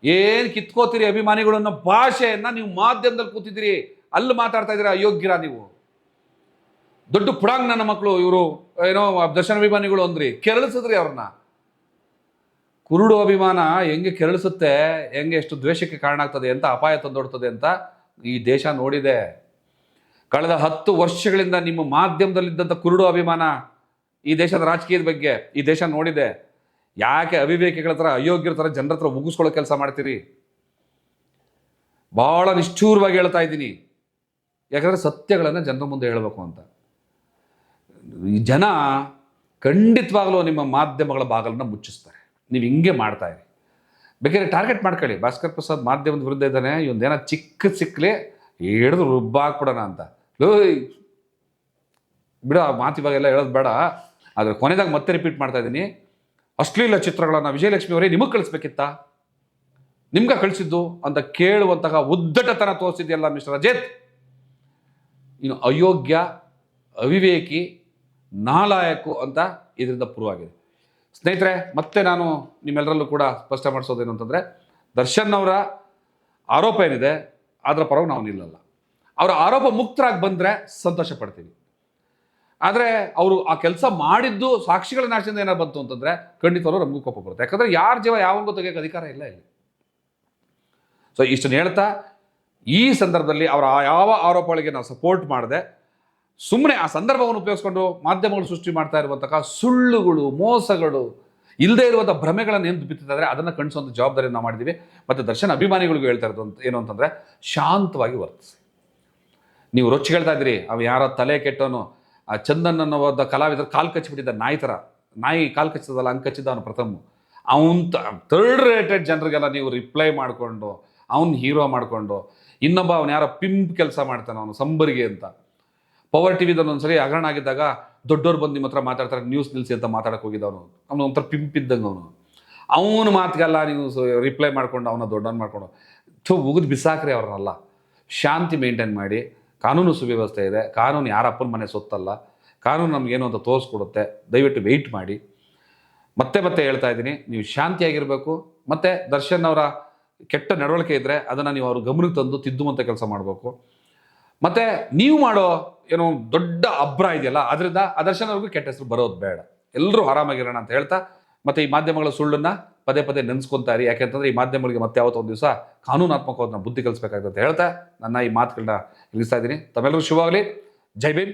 ಏನು ಕಿತ್ಕೋತೀರಿ ಅಭಿಮಾನಿಗಳನ್ನ ಭಾಷೆಯನ್ನು, ನೀವು ಮಾಧ್ಯಮದಲ್ಲಿ ಕೂತಿದ್ದೀರಿ. ಅಲ್ಲಿ ಮಾತಾಡ್ತಾ ಇದ್ದೀರಾ? ಅಯೋಗ್ಯರ ನೀವು? ದೊಡ್ಡ ಪುಡಾಂಗ್ ನನ್ನ ಮಕ್ಕಳು ಇವರು, ಏನೋ, ದರ್ಶನ ಅಭಿಮಾನಿಗಳು ಅಂದ್ರಿ. ಕೆರಳಿಸಿದ್ರಿ ಅವ್ರನ್ನ. ಕುರುಡು ಅಭಿಮಾನ ಹೆಂಗೆ ಕೆರಳಿಸುತ್ತೆ, ಹೆಂಗೆ ಎಷ್ಟು ದ್ವೇಷಕ್ಕೆ ಕಾರಣ ಆಗ್ತದೆ ಅಂತ ಅಪಾಯ ತಂದೊಡ್ತದೆ ಅಂತ ಈ ದೇಶ ನೋಡಿದೆ. ಕಳೆದ ಹತ್ತು ವರ್ಷಗಳಿಂದ ನಿಮ್ಮ ಮಾಧ್ಯಮದಲ್ಲಿದ್ದಂಥ ಕುರುಡು ಅಭಿಮಾನ ಈ ದೇಶದ ರಾಜಕೀಯದ ಬಗ್ಗೆ, ಈ ದೇಶ ನೋಡಿದೆ. ಯಾಕೆ ಅವಿವೇಕಿಗಳ ಥರ, ಅಯೋಗ್ಯರ ಥರ ಜನರ ಹತ್ರ ಮುಗಿಸ್ಕೊಳ್ಳೋ ಕೆಲಸ ಮಾಡ್ತೀರಿ? ಭಾಳ ನಿಷ್ಠೂರವಾಗಿ ಹೇಳ್ತಾ ಇದ್ದೀನಿ. ಯಾಕಂದರೆ ಸತ್ಯಗಳನ್ನು ಜನರ ಮುಂದೆ ಹೇಳಬೇಕು ಅಂತ. ಈ ಜನ ಖಂಡಿತವಾಗಲೂ ನಿಮ್ಮ ಮಾಧ್ಯಮಗಳ ಬಾಗಲನ್ನ ಮುಚ್ಚಿಸ್ತಾರೆ. ನೀವು ಹಿಂಗೆ ಮಾಡ್ತಾ ಇರಿ. ಬೇಕಾದ್ರೆ ಟಾರ್ಗೆಟ್ ಮಾಡ್ಕೊಳ್ಳಿ. ಭಾಸ್ಕರ್ ಪ್ರಸಾದ್ ಮಾಧ್ಯಮದ ವಿರುದ್ಧ ಇದ್ದಾನೆ ಇವೊಂದೇನೋ ಚಿಕ್ಕ ಸಿಕ್ಕಲಿ ಹಿಡಿದು ರುಬ್ಬಾಕ್ಬಿಡೋಣ ಅಂತ. ಲೋಯ್! ಬಿಡು, ಆ ಮಾತು ಇವಾಗೆಲ್ಲ ಹೇಳೋದು ಬೇಡ. ಆದರೆ ಕೊನೆದಾಗ ಮತ್ತೆ ರಿಪೀಟ್ ಮಾಡ್ತಾ ಇದ್ದೀನಿ. ಅಶ್ಲೀಲ ಚಿತ್ರಗಳನ್ನು ವಿಜಯಲಕ್ಷ್ಮಿ ಅವರೇ ನಿಮಗೆ ಕಳಿಸ್ಬೇಕಿತ್ತಾ? ನಿಮ್ಗೆ ಕಳಿಸಿದ್ದು ಅಂತ ಕೇಳುವಂತಹ ಉದ್ದಟತನ ತೋರಿಸಿದೆಯಲ್ಲ ಮಿಸ್ಟರ್ ಅಜಿತ್? ಇನ್ನು ಅಯೋಗ್ಯ, ಅವಿವೇಕಿ, ನಾಲಾಯಕು ಅಂತ ಇದರಿಂದ ಪ್ರೂವ್ ಆಗಿದೆ. ಸ್ನೇಹಿತರೆ, ಮತ್ತೆ ನಾನು ನಿಮ್ಮೆಲ್ಲರಲ್ಲೂ ಕೂಡ ಸ್ಪಷ್ಟ ಮಾಡಿಸೋದೇನು ಅಂತಂದರೆ, ದರ್ಶನ್ ಅವರ ಆರೋಪ ಏನಿದೆ, ಅದರ ಪರವಾಗಿ ನಾವು ನಿಲ್ಲಲ್ಲ. ಅವರ ಆರೋಪ ಮುಕ್ತರಾಗಿ ಬಂದರೆ ಸಂತೋಷ ಪಡ್ತೀವಿ. ಆದರೆ ಅವರು ಆ ಕೆಲಸ ಮಾಡಿದ್ದು ಸಾಕ್ಷಿಗಳ ನಾಶದಿಂದ ಏನಾರು ಬಂತು ಅಂತಂದರೆ ಖಂಡಿತವರು ನಮಗೂ ಕೋಪ ಬರುತ್ತೆ. ಯಾಕಂದರೆ ಯಾರ ಜೀವ ಯಾವನಿಗೂ ತೆಗಿಯೋಕೆ ಅಧಿಕಾರ ಇಲ್ಲ ಇಲ್ಲಿ. ಸೊ ಇಷ್ಟನ್ನು ಹೇಳ್ತಾ ಈ ಸಂದರ್ಭದಲ್ಲಿ ಅವರ ಯಾವ ಆರೋಪಗಳಿಗೆ ನಾವು ಸಪೋರ್ಟ್ ಮಾಡದೆ ಸುಮ್ಮನೆ ಆ ಸಂದರ್ಭವನ್ನು ಉಪಯೋಗಿಸ್ಕೊಂಡು ಮಾಧ್ಯಮಗಳು ಸೃಷ್ಟಿ ಮಾಡ್ತಾ ಇರುವಂತಹ ಸುಳ್ಳುಗಳು, ಮೋಸಗಳು ಇಲ್ಲದೆ ಇರುವಂಥ ಭ್ರಮೆಗಳನ್ನು ಏನು ಬಿತ್ತಿದ್ದಾರೆ ಅದನ್ನು ಕಣಿಸುವಂಥ ಜವಾಬ್ದಾರಿ ನಾವು ಮಾಡಿದ್ದೀವಿ ಮತ್ತು ದರ್ಶನ್ ಅಭಿಮಾನಿಗಳಿಗೂ ಹೇಳ್ತಾ ಇರೋದು ಅಂತ ಏನು ಅಂತಂದರೆ, ಶಾಂತವಾಗಿ ವರ್ತಿಸಿ. ನೀವು ರೊಚ್ಚಿ ಹೇಳ್ತಾ ಇದ್ದೀರಿ, ಅವ ಯಾರೋ ತಲೆ ಕೆಟ್ಟವನು, ಆ ಚಂದನ್ ಅನ್ನೋ ಒಬ್ಬ ಕಲಾವಿದರು ಕಾಲು ಕಚ್ಚಿಬಿಟ್ಟಿದ್ದ ನಾಯಿ ಥರ ನಾಯಿ ಕಾಲು ಕಚ್ಚಿದಲ್ಲ, ಹಂಗೆ ಕಚ್ಚಿದ್ದ ಅವನು ಪ್ರಥಮ. ಅವನ್ ಥರ್ಡ್ ರೇಟೆಡ್ ಜನರಿಗೆಲ್ಲ ನೀವು ರಿಪ್ಲೈ ಮಾಡಿಕೊಂಡು, ಅವ್ನು ಹೀರೋ ಮಾಡಿಕೊಂಡು ಇನ್ನೊಬ್ಬ ಅವನು ಯಾರೋ ಪಿಂಪ್ ಕೆಲಸ ಮಾಡ್ತಾನೆ ಅವನು, ಸಂಬರಿಗೆ ಅಂತ. ಪವರ್ ಟಿ ವಿದಲ್ಲಿ ಒಂದ್ಸರಿ ಹಗರಣ ಆಗಿದ್ದಾಗ ದೊಡ್ಡವ್ರು ಬಂದು ನಿಮ್ಮ ಹತ್ರ ಮಾತಾಡ್ತಾರೆ ನ್ಯೂಸ್ ನಿಲ್ಸಿ ಅಂತ ಮಾತಾಡಕ್ಕೆ ಹೋಗಿದ್ದವನು. ಅವನು ಒಂಥರ ಪಿಂಪ್ ಇದ್ದಂಗೆ ಅವನು. ಅವನ ಮಾತಿಗೆಲ್ಲ, ನೀವು ರಿಪ್ಲೈ ಮಾಡ್ಕೊಂಡು ಅವನ ದೊಡ್ಡವನ್ ಮಾಡ್ಕೊಂಡು. ಥೂ, ಉಗಿದು ಬಿಸಾಕ್ರಿ ಅವ್ರನ್ನಲ್ಲ. ಶಾಂತಿ ಮೇಂಟೈನ್ ಮಾಡಿ, ಕಾನೂನು ಸುವ್ಯವಸ್ಥೆ ಇದೆ, ಕಾನೂನು ಯಾರ ಅಪ್ಪನ ಮನೆ ಸೊತ್ತಲ್ಲ, ಕಾನೂನು ನಮಗೇನು ಅಂತ ತೋರಿಸ್ಕೊಡುತ್ತೆ, ದಯವಿಟ್ಟು ವೆಯ್ಟ್ ಮಾಡಿ. ಮತ್ತೆ ಮತ್ತೆ ಹೇಳ್ತಾ ಇದ್ದೀನಿ, ನೀವು ಶಾಂತಿಯಾಗಿರಬೇಕು, ಮತ್ತು ದರ್ಶನ್ ಅವರ ಕೆಟ್ಟ ನಡವಳಿಕೆ ಇದ್ದರೆ ಅದನ್ನು ನೀವು ಅವ್ರ ಗಮನಕ್ಕೆ ತಂದು ತಿದ್ದುವಂಥ ಕೆಲಸ ಮಾಡಬೇಕು. ಮತ್ತು ನೀವು ಮಾಡೋ ಏನೋ ದೊಡ್ಡ ಅಬ್ರ ಇದೆಯಲ್ಲ ಅದರಿಂದ ಆ ದರ್ಶನ್ ಅವ್ರಿಗೂ ಕೆಟ್ಟ ಹೆಸರು ಬರೋದು ಬೇಡ. ಎಲ್ಲರೂ ಆರಾಮಾಗಿರೋಣ ಅಂತ ಹೇಳ್ತಾ, ಮತ್ತು ಈ ಮಾಧ್ಯಮಗಳ ಸುಳ್ಳನ್ನು ಪದೇ ಪದೇ ನೆನೆಸ್ಕೊತಾರೆ ಯಾಕೆಂತಂದರೆ ಈ ಮಾಧ್ಯಮಗಳಿಗೆ ಮತ್ತೆ ಯಾವತ್ತೊಂದು ದಿವಸ ಕಾನೂನಾತ್ಮಕವಾದ ಬುದ್ಧಿ ಕಲಿಸ್ಬೇಕಾಗುತ್ತೆ ಹೇಳ್ತಾ, ನನ್ನ ಈ ಮಾತುಗಳನ್ನ ನಿಲ್ಲಿಸ್ತಾ ಇದ್ದೀನಿ. ತಮ್ಮೆಲ್ಲರೂ ಶುಭವಾಗಲಿ. ಜೈ ಭೀಮ್.